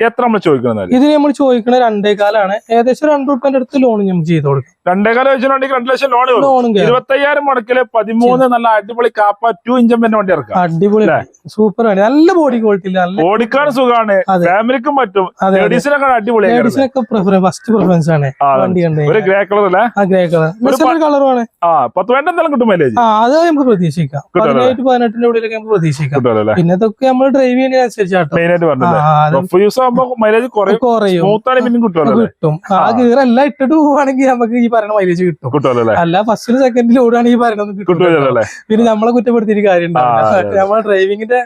എത്ര നമ്മൾ ചോദിക്കുന്നത് ഇതിന് നമ്മൾ ചോദിക്കണ രണ്ടേ കാലാണ് ഏകദേശം രണ്ട് റുപ്യന്റെ അടുത്ത് ലോൺ നമുക്ക് ചെയ്ത് കൊടുക്കും. രണ്ടേകാലം വെച്ചിട്ടുണ്ടെങ്കിൽ രണ്ട് ലക്ഷം ലോൺ ലോണും ഇരുപത്തയ്യായിരം മുടക്കിൽ പതിമൂന്ന് നല്ല അടിപൊളി കാപ്പ ടു ഇഞ്ചൻ പിന്നെ വണ്ടി ഇറക്കാം. അടിപൊളി. സൂപ്പർ ആണ്. നല്ല ബോഡി ക്വാളിറ്റി നല്ല ഓടിക്കാൻ സുഖമാണ്. ഫാമിലിക്കും പറ്റും. ലേഡീസിനൊക്കെ ലേഡീസിനൊക്കെ ഫസ്റ്റ് പ്രിഫറൻസ് ആണ് വണ്ടി ഒരു ഗ്രേ കളർ അല്ലേ? ആ ഗ്രേ കളർ കളറുമാണ് ആ പത്ത് വേണ്ട എന്തെങ്കിലും കിട്ടും മൈലേജ് ആ അത് നമുക്ക് പ്രതീക്ഷിക്കാം. പതിനേഴ് പതിനെട്ടിന്റെ ഉള്ളിലൊക്കെ നമുക്ക് പ്രതീക്ഷിക്കാം. കിട്ടുമല്ലോ പിന്നെ ഇതൊക്കെ നമ്മൾ ഡ്രൈവ് ചെയ്യുന്നതിനനുസരിച്ചാട്ടോ കിട്ടും. ആ. ഗിയർ എല്ലാം ഇട്ടിട്ട് പോവാണെങ്കിൽ നമുക്ക് ഈ പറയുന്ന മൈലേജ് കിട്ടും. അല്ല? ഫസ്റ്റിലും സെക്കൻഡിൽ ഓടുകയാണെങ്കിൽ ഈ പറയുന്നത് കിട്ടും പിന്നെ നമ്മളെ കുറ്റപ്പെടുത്തിയിട്ട് കാര്യം. നമ്മളെ ഡ്രൈവിങ്ങിന്റെ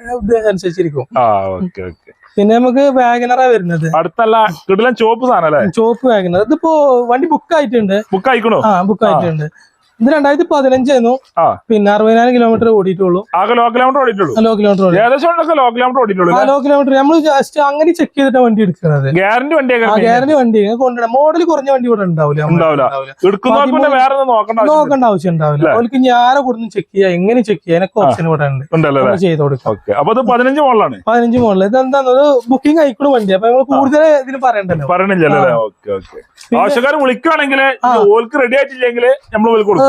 അനുസരിച്ചിരിക്കും. പിന്നെ നമുക്ക് വാഗനറാ വരുന്നത്. അടുത്തല്ല കിടിലൻ ചോപ്പ് സാധനം അല്ലേ? ചോപ്പ് വാഗനർ ഇതിപ്പോ വണ്ടി ബുക്ക് ആയിട്ടുണ്ട്. ബുക്ക് ആയിക്കണോ? ആ ബുക്ക് ആയിട്ടുണ്ട്. ഇത് രണ്ടായിരത്തി പതിനഞ്ചായിരുന്നു പിന്നെ അറുപതിനായിരം കിലോമീറ്റർ ഓടിയിട്ടുള്ളൂ. ലോ കിലോമീറ്റർ ഓടിയിട്ടുള്ളൂ. ലോ കിലോമീറ്റർ ഓടി ഏകദേശം ഉണ്ടൊക്കെ ലോ കിലോമീറ്റർ ഓടിയിട്ടുള്ളൂ ലോ കിലോമീറ്റർ നമ്മൾ ജസ്റ്റ് അങ്ങനെ ചെക്ക് ചെയ്തിട്ടാണ് വണ്ടി എടുക്കുന്നത് ഗ്യാരണ്ടി വണ്ടി ഗ്യാരണ്ടി വണ്ടി. കൊണ്ടുവരാം. മോഡൽ കുറഞ്ഞ വണ്ടി ഇവിടെ ഉണ്ടാവില്ല. നോക്കണ്ട ആവശ്യം ഉണ്ടാവില്ല. അവർക്ക് ഞാനെ കൊടുന്ന് ചെക്ക് ചെയ്യാം? എങ്ങനെ ചെക്ക് ചെയ്യാം? എനിക്ക് ഓപ്ഷൻ ഇവിടെ ഉണ്ട്. ചെയ്ത് കൊടുക്കും. അപ്പൊ ഇത് പതിനഞ്ച് പതിനഞ്ച് മോഡൽ ഇത് എന്താണ് ഒരു ബുക്കിംഗ് ആയിക്കണ വണ്ടി. അപ്പൊ നമ്മൾ കൂടുതൽ ഇതിന് പറയണ്ടല്ലോ. പറയണില്ലല്ലോ അല്ലേ? ഓക്കെ ഓക്കെ ആവശ്യക്കാർ വിളിക്കുകയാണെങ്കിൽ ഓൾക്ക് റെഡി ആയിട്ടില്ലെങ്കിൽ നമ്മൾ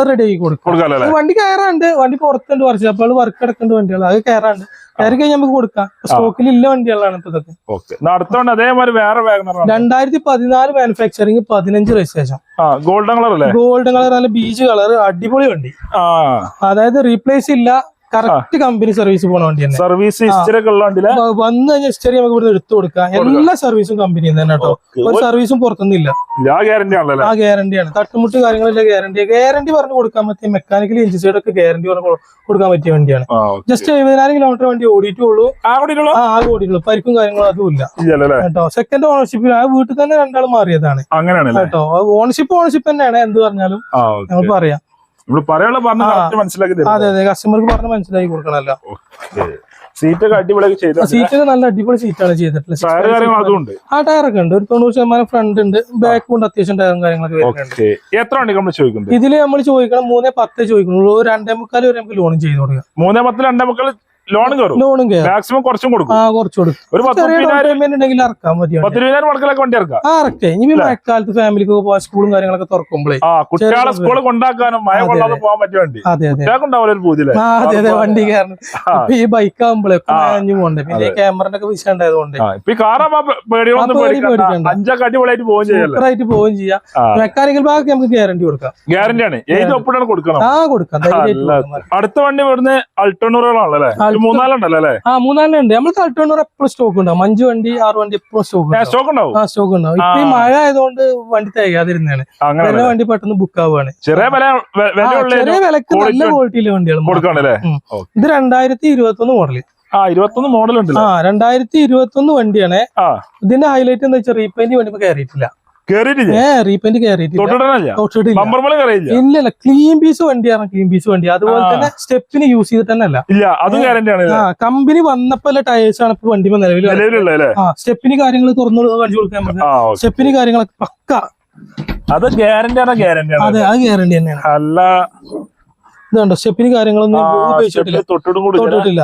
റെഡി ആക്കി കൊടുക്കും. വണ്ടി കയറാണ്ട് വണ്ടി പുറത്തുണ്ട് കുറച്ച് അപ്പോൾ വർക്ക് എടുക്കേണ്ട വണ്ടികൾ അത് കയറാണ്ട് കയറി കഴിഞ്ഞാൽ നമുക്ക് കൊടുക്കാം. സ്റ്റോക്കിൽ ഇല്ല വണ്ടികളാണ് ഇപ്പൊ ഇതൊക്കെ. ഓക്കെ. അടുത്തോണ്ട് അതേമാതിരി വേറെ രണ്ടായിരത്തി പതിനാല് മാനുഫാക്ചറിങ് പതിനഞ്ച് രജിസ്ട്രേഷൻ ഗോൾഡൻ കളർ അല്ലേ? ഗോൾഡൻ കളർ നല്ല ബീച്ച് കളർ അടിപൊളി വണ്ടി. അതായത് റീപ്ലേസ് ഇല്ല. കറക്റ്റ് കമ്പനി സർവീസ് പോണ വണ്ടി തന്നെ. സർവീസ് ഹിസ്റ്ററി ഒക്കെ ഉള്ള വണ്ടിയിൽ? വ- വന്നു കഴിഞ്ഞാൽ ഹിസ്റ്ററി നമുക്ക് ഇവിടെ എടുത്തു കൊടുക്കാം. എല്ലാ സർവീസും കമ്പനി തന്നെ കേട്ടോ. ഒരു സർവീസും പുറത്തുനിന്നില്ല ആ ഗ്യാരണ്ടിയാണ് തട്ടുമുട്ട് കാര്യങ്ങളെല്ലാം ഗ്യാരണ്ടി ഗ്യാരണ്ടി പറഞ്ഞു കൊടുക്കാൻ പറ്റിയ മെക്കാനിക്കൽ എഞ്ചിൻ സൈഡ് ഒക്കെ ഗ്യാരണ്ടി പറഞ്ഞു കൊടുക്കാൻ പറ്റിയ വണ്ടിയാണ്. ജസ്റ്റ് എഴുപതിനായിരം കിലോമീറ്റർ വണ്ടി ഓടിയിട്ടുള്ളൂ. ആ ആകെ ഓടിയിട്ടുള്ളൂ. പരിക്കും കാര്യങ്ങളും അതും ഇല്ല. കേട്ടോ. സെക്കൻഡ് ഓണർഷിപ്പിൽ ആ വീട്ടിൽ തന്നെ രണ്ടാൾ മാറിയതാണ്. കേട്ടോ. ഓണർഷിപ്പ് ഓണർഷിപ്പ് തന്നെയാണ് എന്ത് പറഞ്ഞാലും നമുക്ക് പറയാം. നമ്മൾ പറയാനുള്ള പറഞ്ഞ മനസ്സിലാക്കി അതെ അതെ കസ്റ്റമർക്ക് പറഞ്ഞ് മനസ്സിലാക്കി കൊടുക്കണല്ലോ. സീറ്റൊക്കെ അടിപൊളിയൊക്കെ ചെയ്തു സീറ്റ് നല്ല അടിപൊളി സീറ്റാണ് ചെയ്തിട്ടുള്ളത്. ആ ടയർ ഒക്കെ ഉണ്ട്. ഒരു തൊണ്ണൂറ് ശതമാനം ഫ്രണ്ട് ഉണ്ട്. ബാക്ക് ഉണ്ട്. അത്യാവശ്യം ടയറും കാര്യങ്ങളൊക്കെ വരുന്നുണ്ട്. എത്ര വണ്ടി നമ്മൾ ചോദിക്കുന്നുണ്ട്? ഇതിൽ നമ്മൾ ചോദിക്കണം മൂന്നേ പത്ത് ചോദിക്കണുള്ളൂ ഒരു രണ്ടേ മുക്കാൽ വരെ നമുക്ക് ലോൺ ചെയ്ത് കൊടുക്കാം. മൂന്നേ പത്ത് രണ്ടേ മുക്കാൽ ലോൺ കയറും. ലോണും കയറും. മാക്സിമം കുറച്ചും കൊടുക്കും. ആ കുറച്ച് കൊടുക്കും. ഒരു പത്ത് ചെറിയ ഡൗൺ മുപ്പതിനായിരം പേയ്മെന്റ് ഉണ്ടെങ്കിൽ ഇറക്കാൻ പറ്റിയ പത്ത് ഇരുപതിനായിരം മുടക്കിലൊക്കെ വണ്ടി ഇറക്കാം ആ ഇറക്കേ ഇനി മഴക്കാലത്ത് ഫാമിലിക്ക് സ്കൂളും കാര്യങ്ങളൊക്കെ തുറക്കുമ്പോഴേ ആ കുട്ടികളെ സ്കൂൾ കൊണ്ടാക്കാനും മഴ അതെ, കൊള്ളാതെ പോകാൻ പറ്റിയ വണ്ടി. അതെ അതെ. ആ അതെ അതെ വണ്ടി ആ. ഈ ബൈക്ക് ആകുമ്പോഴേ. അഞ്ഞു പിന്നെ ക്യാമറന്റെ ഒക്കെ വിഷയം ഉണ്ടായതുകൊണ്ട് ഈ കാറാകുമ്പോ. അഞ്ചൊക്കെ അടിപൊളിയായിട്ട് പോവുകയും ചെയ്യല്ലേ സൂപ്പറായിട്ട് പോവുകയും ചെയ്യാം. ആ. മെക്കാനിക്കൽ ഭാഗത്ത് നമുക്ക് ഗ്യാരണ്ടി കൊടുക്കാം. ഗ്യാരണ്ടി ആണ്. ഏത് ഒപ്പിടാണ് കൊടുക്കണം? ആ കൊടുക്കാം. അടുത്ത വണ്ടി വരുന്ന അൾട്ടോണൂറുകളാണല്ലോ മൂന്നാലുണ്ടല്ലോ അല്ലേ? ആ മൂന്നാലുണ്ട് നമ്മൾ തട്ടോണൂർ എപ്പോഴും സ്റ്റോക്ക് ഉണ്ടാവും. അഞ്ചു വണ്ടി ആറ് വണ്ടി എപ്പോഴും സ്റ്റോക്ക് സ്റ്റോക്ക് ഉണ്ടാവും. ആ സ്റ്റോക്ക് ഉണ്ടാവും. ഇപ്പൊ ഈ. മഴ ആയതുകൊണ്ട് വണ്ടി തികയാതിരുന്നാണ് എല്ലാ വണ്ടി പെട്ടെന്ന് ബുക്ക് ആവുകയാണ്. ചെറിയ വിലക്ക് നല്ല ക്വാളിറ്റിയിലെ വണ്ടികൾ. ഇത് രണ്ടായിരത്തി ഇരുപത്തി ഒന്ന് മോഡൽ ആ ഇരുപത്തൊന്ന് മോഡൽ ഉണ്ട് ആ രണ്ടായിരത്തി ഇരുപത്തി ഒന്ന് വണ്ടിയാണ് ഇതിന്റെ ഹൈലൈറ്റ് എന്താ വെച്ചാൽ റീപെയിന്റ് വണ്ടി കയറിയിട്ടില്ല ഇല്ല ക്ലീൻ പീസ് വണ്ടിയാണ് ക്ലീൻ പീസ് വണ്ടി അതുപോലെ തന്നെ സ്റ്റെപ്പിന് യൂസ് ചെയ്തിട്ട് തന്നെ അല്ല. ഇല്ല അതും ഗ്യാരണ്ടിയാണ് കമ്പനി വന്നപ്പോ ടയേഴ്സ് ആണ് ഇപ്പൊ വണ്ടി നിലവിൽ സ്റ്റെപ്പിന് കാര്യങ്ങൾ തുറന്നു കാണിച്ചു കൊടുക്കാൻ. സ്റ്റെപ്പിന് കാര്യങ്ങളൊക്കെ പക്ക. അത് ഗ്യാരണ്ടി ആണ് ഗ്യാരണ്ടി അതെ അത് ഗ്യാരണ്ടി തന്നെയാണ്. അല്ല. ഇതുണ്ടോ സ്റ്റെപ്പിന് കാര്യങ്ങളൊന്നും ഉപയോഗിച്ചിട്ടില്ല. തൊട്ടിട്ടില്ല.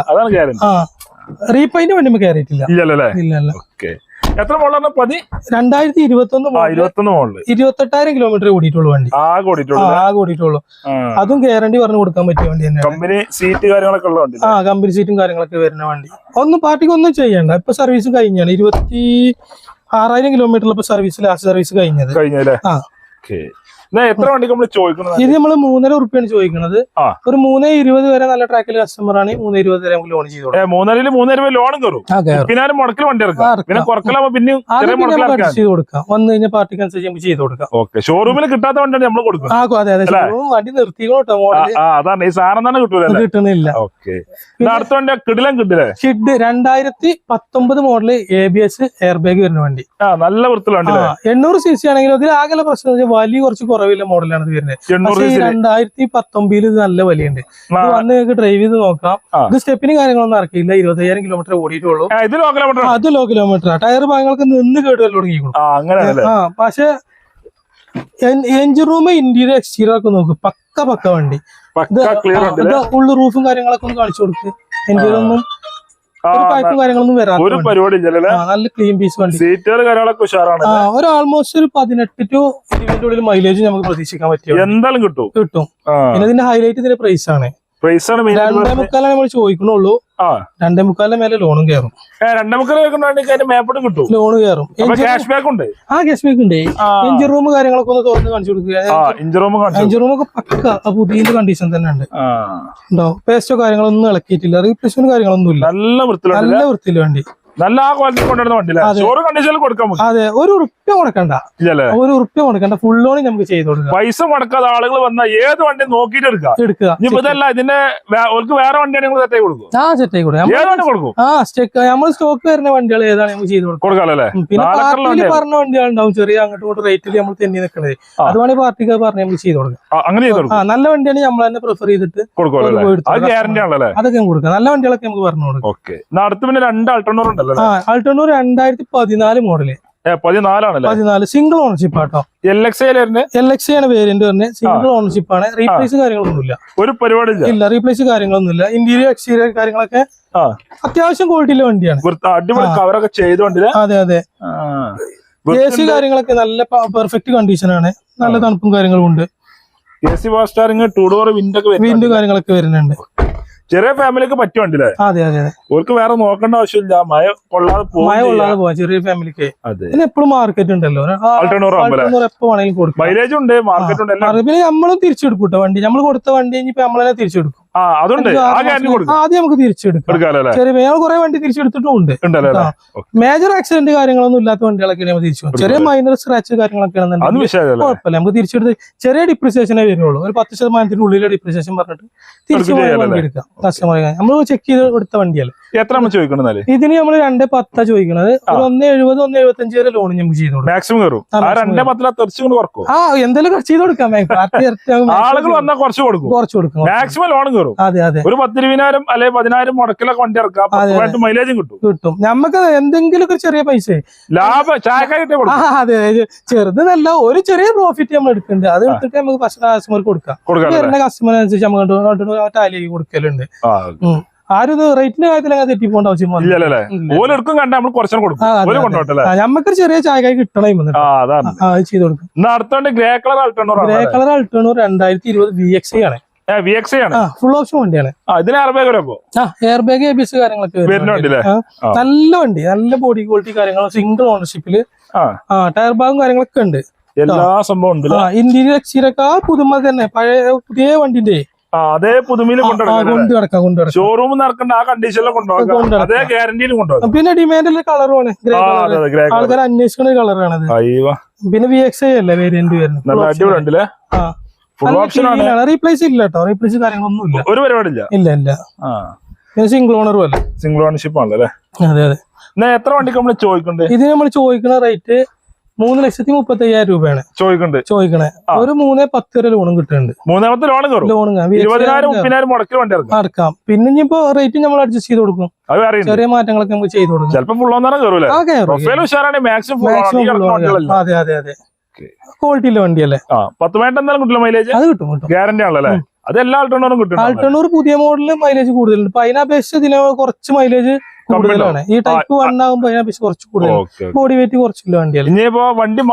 റീപെയിന്റ് വണ്ടി കയറിയിട്ടില്ല ഇല്ലല്ലോ അല്ലേ ഇല്ല ഇല്ല ഓക്കെ. എത്ര മോളാണ് പതി രണ്ടായിരത്തി ഇരുപത്തൊന്ന് ഇരുപത്തൊന്ന് മോളിൽ. ഇരുപത്തെട്ടായിരം കിലോമീറ്റർ ഓടിയിട്ടുള്ളൂ വണ്ടി. ആകെ ഓടിയിട്ടുള്ളൂ ആകെ ഓടിയിട്ടുള്ളൂ അതും ഗ്യാരണ്ടി പറഞ്ഞു കൊടുക്കാൻ പറ്റിയ വണ്ടി തന്നെ കമ്പനി സീറ്റ് കാര്യങ്ങളൊക്കെ ഉള്ള വണ്ടി ആ കമ്പനി സീറ്റും കാര്യങ്ങളൊക്കെ വരുന്ന വണ്ടി. ഒന്നും പാർട്ടിക്ക് ഒന്നും ചെയ്യണ്ട. ഇപ്പൊ സർവീസ് കഴിഞ്ഞാണ്. ഇരുപത്തി ആറായിരം കിലോമീറ്ററിൽ ഇപ്പൊ സർവീസ് ലാസ്റ്റ് സർവീസ് കഴിഞ്ഞത്. കഴിഞ്ഞല്ലേ ആ. ഓക്കെ എത്ര വണ്ടി നമ്മൾ ചോദിക്കുന്നത് ഇത് നമ്മൾ മൂന്നര ഉറുപ്പിയാണ് ചോദിക്കുന്നത്. ഒരു മൂന്നേ ഇരുപത് വരെ നല്ല ട്രാക്കിൽ കസ്റ്റമർ ആണ്. മൂന്നേ ഇരുപത് വരെ നമുക്ക് ലോൺ ചെയ്തു മൂന്നരയിൽ മൂന്നര രൂപ ലോണും കയറും പിന്നെ മുടക്കിൽ വണ്ടി ഇറക്കാം. പിന്നെ കുറക്കലാകുമ്പോ പിന്നെ ചെയ്ത് കൊടുക്കാം. വന്നു കഴിഞ്ഞാൽ പാർട്ടിക്ക് അനുസരിച്ച് നമുക്ക് ചെയ്ത് കൊടുക്കാം. ഓക്കെ. ഷോറൂമിൽ കിട്ടാത്ത വണ്ടി നമ്മൾ കൊടുക്കും ആ അതെ അതെ. വണ്ടി നിർത്തിക്കോട്ടോ അതാണ്. ഈ സാധനം തന്നെ കിട്ടൂല കിട്ടുന്നില്ല. ഓക്കെ. അടുത്ത വണ്ടി കിടിലം കിട്ടില്ലേ ഷിഡ് രണ്ടായിരത്തി പത്തൊമ്പത് model A B S air bag വരുന്ന വണ്ടി. നല്ല വൃത്തിയുള്ള വണ്ടി ആ എണ്ണൂറ് സി സി ആണെങ്കിലും അതിൽ ആകെ പ്രശ്നം വലിയ കുറച്ച് കുറവില്ല മോഡലാണ് ഇത് വരുന്നത് രണ്ടായിരത്തി പത്തൊമ്പതിൽ ഇത് നല്ല വലിയുണ്ട്. ഇത് വന്ന് നിങ്ങൾക്ക് ഡ്രൈവ് ചെയ്ത് നോക്കാം. ഇത് സ്റ്റെപ്പിന് കാര്യങ്ങളൊന്നും ഇറക്കിയില്ല ഇരുപത്തയ്യായിരം കിലോമീറ്റർ ഓടിയിട്ടുള്ളൂ. അത് ലോ കിലോമീറ്റർ ടയർ ഭാഗങ്ങൾക്ക് നിന്ന് കേട്ട് വല്ല ആ പക്ഷെ എഞ്ചിൻ റൂം ഇന്റീരിയർ എക്സ്റ്റീരിയർ ഒക്കെ നോക്ക്. പക്ക പക്ക വണ്ടി. ഉള്ളു റൂഫും കാര്യങ്ങളൊക്കെ ഒന്ന് കാണിച്ചു കൊടുക്ക്. ഇന്റീരിയർ ഒന്നും പൈപ്പും കാര്യങ്ങളൊന്നും വരാത്ത ഒരു പരിപാടി നല്ല ക്ലീൻ പീസ് വണ്ടി. സീറ്റുകൾ കാര്യങ്ങളൊക്കെ ഉഷാറാണ് ഒരു ആൾമോസ്റ്റ് ഒരു പതിനെട്ട് ടു ഇരുപതിന്റെ ഉള്ളിൽ മൈലേജ് നമുക്ക് പ്രതീക്ഷിക്കാൻ പറ്റും എന്തായാലും കിട്ടും. കിട്ടും. പിന്നെ ഇതിന്റെ ഹൈലൈറ്റ് ഇതിന്റെ പ്രൈസ് ആണ്. പ്രൈസ് ആണ് മെയിൻ രണ്ടേ മുക്കാലാണ് നമ്മൾ ചോദിക്കണുള്ളൂ. ആ. രണ്ടേ മുക്കാലിന്റെ മേലെ ലോണും കയറും ഏ, രണ്ടേ മുക്കാൽ വെക്കുന്നുണ്ടെങ്കിൽ അതിന്റെ മേപ്പോട്ട് കിട്ടും. ലോൺ കയറും അപ്പൊ ക്യാഷ് ബാക്ക് ഉണ്ട്. ആ ഉണ്ട്. എഞ്ചിൻ റൂം കാര്യങ്ങളൊക്കെ ഒന്ന് തുറന്ന് കാണിച്ചു കൊടുക്കുക റൂം കാണിച്ചു എഞ്ചിൻ റൂം ഒക്കെ പക്ക പുതിയ കണ്ടീഷൻ തന്നെ ഉണ്ടോ. പേസ്റ്റോ കാര്യങ്ങളൊന്നും ഇളക്കിയിട്ടില്ല. റീപ്ലേസ്മെന്റ് കാര്യങ്ങളൊന്നും ഇല്ല നല്ല വൃത്തിയില്ല നല്ല വൃത്തിയിൽ വണ്ടി നല്ല ആ ക്വാളിറ്റി കൊണ്ടുവരുന്ന വണ്ടിയില്ല. ചോറ് കണ്ടീഷനിൽ കൊടുക്കാൻ അതെ ഒരു ഉറുപ്പ്യ കൊടുക്കണ്ട. ഒരു ഉറുപ്പ്യ കൊടുക്കണ്ട. ഫുൾ ലോണി നമുക്ക് ചെയ്ത് കൊടുക്കാം. പൈസ മുടക്കാതെ ആളുകൾ വന്ന ഏത് വണ്ടി നോക്കിയിട്ട് എടുക്കാം? എടുക്കുക. ഇനിയിപ്പോ ഇതല്ല ഇതിന്റെ ഓർക്ക് വേറെ വണ്ടിയാണ് നിങ്ങൾ സെറ്റായി കൊടുക്കും ആ സെറ്റ് ആയി കൊടുക്കാം. ആ സ്റ്റെക്ക് നമ്മൾ സ്റ്റോക്ക് വരുന്ന വണ്ടികൾ ഏതാണ് നമുക്ക് ചെയ്ത് കൊടുക്കാം. പിന്നെ പാർട്ടിയിൽ പറഞ്ഞ വണ്ടികൾ ഉണ്ടാവും ചെറിയ അങ്ങോട്ട് ഇങ്ങോട്ടും റേറ്റിൽ നമ്മൾ തന്നെ നിൽക്കണത് ആ. അത് വേണമെങ്കിൽ പാർട്ടിക്ക് പറഞ്ഞ് നമുക്ക് ചെയ്ത് കൊടുക്കാം. അങ്ങനെ നല്ല വണ്ടിയാണ് നമ്മൾ തന്നെ പ്രിഫർ ചെയ്തിട്ട് ഒരു കൊടുക്കാം. അതൊക്കെ കൊടുക്കാം. നല്ല വണ്ടികളൊക്കെ നമുക്ക് പറഞ്ഞു കൊടുക്കാം. അടുത്ത് പിന്നെ രണ്ട് അൾട്ടോണർ ഉണ്ടല്ലോ. ആ ആൾട്ടോണൂർ രണ്ടായിരത്തി പതിനാല് മോഡൽ പതിനാലാണല്ലേ? പതിനാല് single ownership auto. L X L X ആണ് വേരിയന്റ് പറഞ്ഞത് സിംഗിൾ ഓണർഷിപ്പ് ആണ്. റീപ്ലേസ് കാര്യങ്ങളൊന്നുമില്ല. ഒരു പരിപാടി ഇല്ല. റീപ്ലേസ് കാര്യങ്ങളൊന്നുമില്ല. ഇന്റീരിയർ എക്സ്റ്റീരിയർ കാര്യങ്ങളൊക്കെ അത്യാവശ്യം ക്വാളിറ്റിയിലെ വണ്ടിയാണ്. അടിപൊളി. കവറൊക്കെ ചെയ്ത അതെ അതെ. എ സി കാര്യങ്ങളൊക്കെ നല്ല പെർഫെക്റ്റ് കണ്ടീഷൻ ആണ്. നല്ല തണുപ്പും കാര്യങ്ങളും ഉണ്ട്. A C door wind window കാര്യങ്ങളൊക്കെ വരുന്നുണ്ട്. ചെറിയ ഫാമിലിക്ക് പറ്റിയ വണ്ടിയില്ലേ? അതെ അതെ അതെ. ഓർക്ക് വേറെ നോക്കേണ്ട ആവശ്യമില്ല. മഴ കൊള്ളാതെ മഴ കൊള്ളാതെ പോവാ ചെറിയ ഫാമിലിക്ക് അതെ. പിന്നെ എപ്പോഴും മാർക്കറ്റ് ഉണ്ടല്ലോ. മൈലേജ് ഉണ്ട് മാർക്കറ്റ് ഉണ്ട് പിന്നെ നമ്മളും തിരിച്ചെടുക്കും കേട്ടോ വണ്ടി. നമ്മൾ കൊടുത്ത വണ്ടി ഇനിയിപ്പോ തന്നെ തിരിച്ചെടുക്കും. അതുണ്ട്. ആദ്യം നമുക്ക് തിരിച്ചെടുക്കാം. ചെറിയ ഞങ്ങൾ കുറെ വണ്ടി തിരിച്ചെടുത്തിട്ടും ഉണ്ട് ഉണ്ടല്ലോ അല്ലേ? മേജർ ആക്സിഡന്റ് കാര്യങ്ങളൊന്നും ഇല്ലാത്ത വണ്ടികളൊക്കെ നമ്മൾ തിരിച്ചു. ചെറിയ മൈനർ സ്ക്രാച്ച് കാര്യങ്ങളൊക്കെ ആണെന്നുണ്ടെങ്കിൽ കുഴപ്പമില്ല. നമുക്ക് തിരിച്ചെടുത്ത് ചെറിയ ഡിപ്രിസിയേഷനേ വരുള്ളൂ. ഒരു പത്ത് ശതമാനത്തിന്റെ ഉള്ളിലെ ഡിപ്രിസിയേഷൻ പറഞ്ഞിട്ട് തിരിച്ചു? വണ്ടി എടുക്കാം. കസ്റ്റമർ നമ്മൾ ചെക്ക് ചെയ്ത് എടുത്ത വണ്ടിയല്ലേ? എത്ര ചോദിക്കണെന്നാൽ ഇതിന് നമ്മൾ രണ്ട് പത്താ ചോദിക്കണത്. ഒരു ഒന്ന് എഴുപത് ഒന്ന് എഴുപത്തി അഞ്ച് വരെ ലോൺ നമുക്ക് ചെയ്തോളൂ മാക്സിമം കയറും. ആ, എന്തായാലും maximum രണ്ടേ പത്തില കുറക്കും ആ എന്തെങ്കിലും ചെയ്ത് കൊടുക്കാം. <laughs> ആളുകൾ വന്നാൽ കുറച്ച് കൊടുക്കും. കുറച്ച് കൊടുക്കാം. മാക്സിമം ലോൺ കയറും. അതെ അതെ. ഒരു പത്തിരുപതിനായിരം അല്ലെ പതിനായിരം മുടക്കിലൊക്കെ വണ്ടി ഇറക്കാം മൈലേജും കിട്ടും. കിട്ടും. നമുക്ക് എന്തെങ്കിലും ഒരു ചെറിയ പൈസ. ലാഭം അതെ ചെറുതെന്നല്ല ഒരു ചെറിയ പ്രോഫിറ്റ് നമ്മൾ എടുക്കുന്നുണ്ട്. അത് എടുത്തിട്ട് നമുക്ക് കസ്റ്റമർക്ക് കൊടുക്കാം. കൊടുക്കാം വരുന്ന കസ്റ്റമർ അനുസരിച്ച് നമുക്ക് ടാലിയാക്കി കൊടുക്കലുണ്ട്. ആ. ആരും റേറ്റിന്റെ കാര്യത്തിൽ അങ്ങനെ തെറ്റി പോകേണ്ട ആവശ്യം നമുക്കൊരു ചെറിയ ചായക്കായി കിട്ടണം ചെയ്ത് കൊടുക്കും. ഗ്രേ കളർ അൾട്ടണൂർ ഗ്രേ കളർ അൾട്ടോണൂർ രണ്ടായിരത്തി ഇരുപത് വി എക്സ് ആണ്. ഫുൾ ഓപ്ഷൻ ആ air bag A B S കാര്യങ്ങളൊക്കെ. നല്ല വണ്ടി നല്ല ബോഡി ക്വാളിറ്റി കാര്യങ്ങൾ സിംഗിൾ ഓണർഷിപ്പിൽ ടയർ ബാഗും കാര്യങ്ങളൊക്കെ ഉണ്ട്. എല്ലാ സംഭവം ഉണ്ട് ഇന്റീരിയർ എക്സ്റ്റീരിയർ ആ പുതുമ തന്നെ പഴയ പുതിയ വണ്ടിന്റെ. അതേ പുതുമയിൽ ആ, ആ, കൊണ്ടുവരാം കൊണ്ട് കിടക്കാം കൊണ്ട് കിടക്കാം ഷോറൂമിൽ നടക്കേണ്ട ആ കണ്ടീഷനിലും കൊണ്ടുപോകാം. അതേ ഗ്യാരണ്ടിയിൽ കൊണ്ടുപോകാം. പിന്നെ ഡിമാൻഡിലെ കളറുമാണ് ആൾക്കാർ അന്വേഷിക്കുന്ന കളറാണ് പിന്നെ വി എക്സ് ഐ അല്ലേ വേരിയന്റ് വരുന്നത്? അടിപൊളി ഉണ്ടല്ലേ ഫുൾ ഓപ്ഷൻ ആണ്. റീപ്ലേസ് ഇല്ല കേട്ടോ റീപ്ലേസ് കാര്യങ്ങളൊന്നും ഇല്ല. ഒരു പരിപാടിയില്ല. ഇല്ല ഇല്ല. ആ. സിംഗിൾ ഓണറും അല്ല? സിംഗിൾ ഓണർഷിപ്പ് ആണല്ലേ അതെ അതെ. എത്ര വണ്ടിക്ക് നമ്മൾ ചോദിക്കണ്ട്? ഇതിന് നമ്മൾ ചോദിക്കുന്ന റേറ്റ് മൂന്ന് ലക്ഷത്തി മുപ്പത്തി അയ്യായിരം രൂപയാണ്. ചോദിക്കണ്ട്. ചോദിക്കണേ. ഒരു മൂന്ന് പത്ത് വരെ ലോണും കിട്ടുന്നുണ്ട്. മൂന്നാമത്തെ ലോൺ ലോൺ വണ്ടി അടക്കാം. പിന്നെ ഇനിയിപ്പോ റേറ്റ് നമ്മൾ അഡ്ജസ്റ്റ് ചെയ്ത് കൊടുക്കും. ചെറിയ മാറ്റങ്ങളൊക്കെ നമുക്ക് ചെയ്ത് കൊടുക്കും. ചിലപ്പോ ഫുൾ ഒന്നരം കയറൂലേ ആ കയറും മാക്സിമം അതെ അതെ അതെ. ക്വാളിറ്റിയിലെ വണ്ടിയല്ലേ? ആ പത്ത് മിനിറ്റ് എന്തായാലും കിട്ടില്ല മൈലേജ് അത് കിട്ടും കിട്ടും. ഗ്യാരണ്ടി ആണല്ലേ അത് എല്ലാ ആൾട്ടോണറും കിട്ടും ആൾട്ടണ്ണൂർ പുതിയ മോഡലിൽ മൈലേജ് കൂടുതലുണ്ട്. അപ്പൊ അതിനപേക്ഷിച്ച് ഇതിന് കുറച്ച് മൈലേജ് കൂടുതലാണ്. ഈ ടൈപ്പ് വൺ ആകുമ്പോ അതിനെ കുറച്ച് കൂടുതൽ ബോഡി വെയിറ്റ് വണ്ടിയല്ലേ ഇനിയിപ്പോ വണ്ടി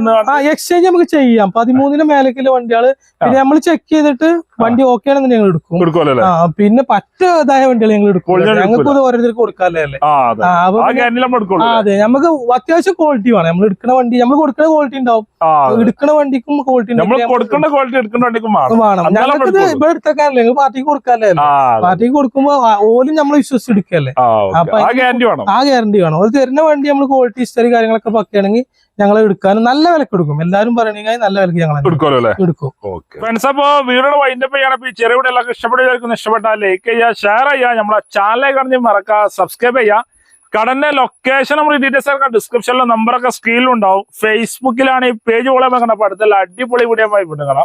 ഒന്ന് ആ എക്സ്ചേഞ്ച് നമുക്ക് ചെയ്യാം. പതിമൂന്നിന് മേലേക്കുള്ള വണ്ടികൾ. പിന്നെ നമ്മൾ ചെക്ക് ചെയ്തിട്ട് വണ്ടി ഓക്കെ ആണെന്ന് ഞങ്ങൾ എടുക്കും. ആ പിന്നെ പറ്റതായ വണ്ടികൾ ഞങ്ങൾ എടുക്കും. ഞങ്ങൾക്ക് ഇത് ഓരോരുത്തർക്ക് കൊടുക്കാല്ലേ? അതെ. നമുക്ക് അത്യാവശ്യം ക്വാളിറ്റി വേണം. നമ്മൾ എടുക്കുന്ന വണ്ടി നമ്മൾ കൊടുക്കുന്ന ക്വാളിറ്റി ഉണ്ടാവും. എടുക്കുന്ന വണ്ടിക്കും ക്വാളിറ്റി കൊടുക്കേണ്ട ക്വാളിറ്റി എടുക്കുന്ന വണ്ടിക്കും വേണം ഞങ്ങൾക്ക്. ഇവിടെ എടുത്തേക്കാനല്ലേ ഞങ്ങൾ പാർട്ടിക്ക് കൊടുക്കാല്ലേ പാർട്ടിക്ക് കൊടുക്കുമ്പോ ഓലും നമ്മൾ വിശ്വസിച്ച് ഓക്കെ. അപ്പൊ ആ ഗ്യാരണ്ടി വേണം. ആ ഗ്യാരണ്ടി വേണം. ഒരു തരുന്ന വണ്ടി നമ്മൾ ക്വാളിറ്റി ഹിസ്റ്ററി കാര്യങ്ങളൊക്കെ പക്കുകയാണെങ്കിൽ ഞങ്ങൾ എടുക്കാനും നല്ല വിലക്ക് എടുക്കും. എല്ലാവരും പറയണെങ്കിൽ നല്ല വിലക്ക് ഞങ്ങൾ എടുക്കും. ഫ്രണ്ട്സ് അപ്പോ വീഡിയോ വൈൻഡപ്പ് ചെയ്യണം. ഇപ്പൊ ഈ ചെറിയ വീഡിയോ എല്ലാവർക്കും ഇഷ്ടപ്പെടുന്നവർക്കും ഇഷ്ടപ്പെട്ടാൽ ലൈക്ക് ചെയ്യുക ഷെയർ ചെയ്യുക. നമ്മളെ ചാനലിൽ കാണുന്ന മറക്കുക സബ്സ്ക്രൈബ് ചെയ്യുക. കടന്റെ ലൊക്കേഷൻ നമ്മൾ ഡീറ്റെയിൽസ് ഒക്കെ ഡിസ്ക്രിപ്ഷനിലെ നമ്പറൊക്കെ സ്ക്രീനിലുണ്ടാവും ഫേസ്ബുക്കിലാണ് ഈ പേജ് പോലെ കണ്ടപ്പോൾ അടുത്തുള്ള അടിപൊളി വീഡിയോ ആയി വിടുക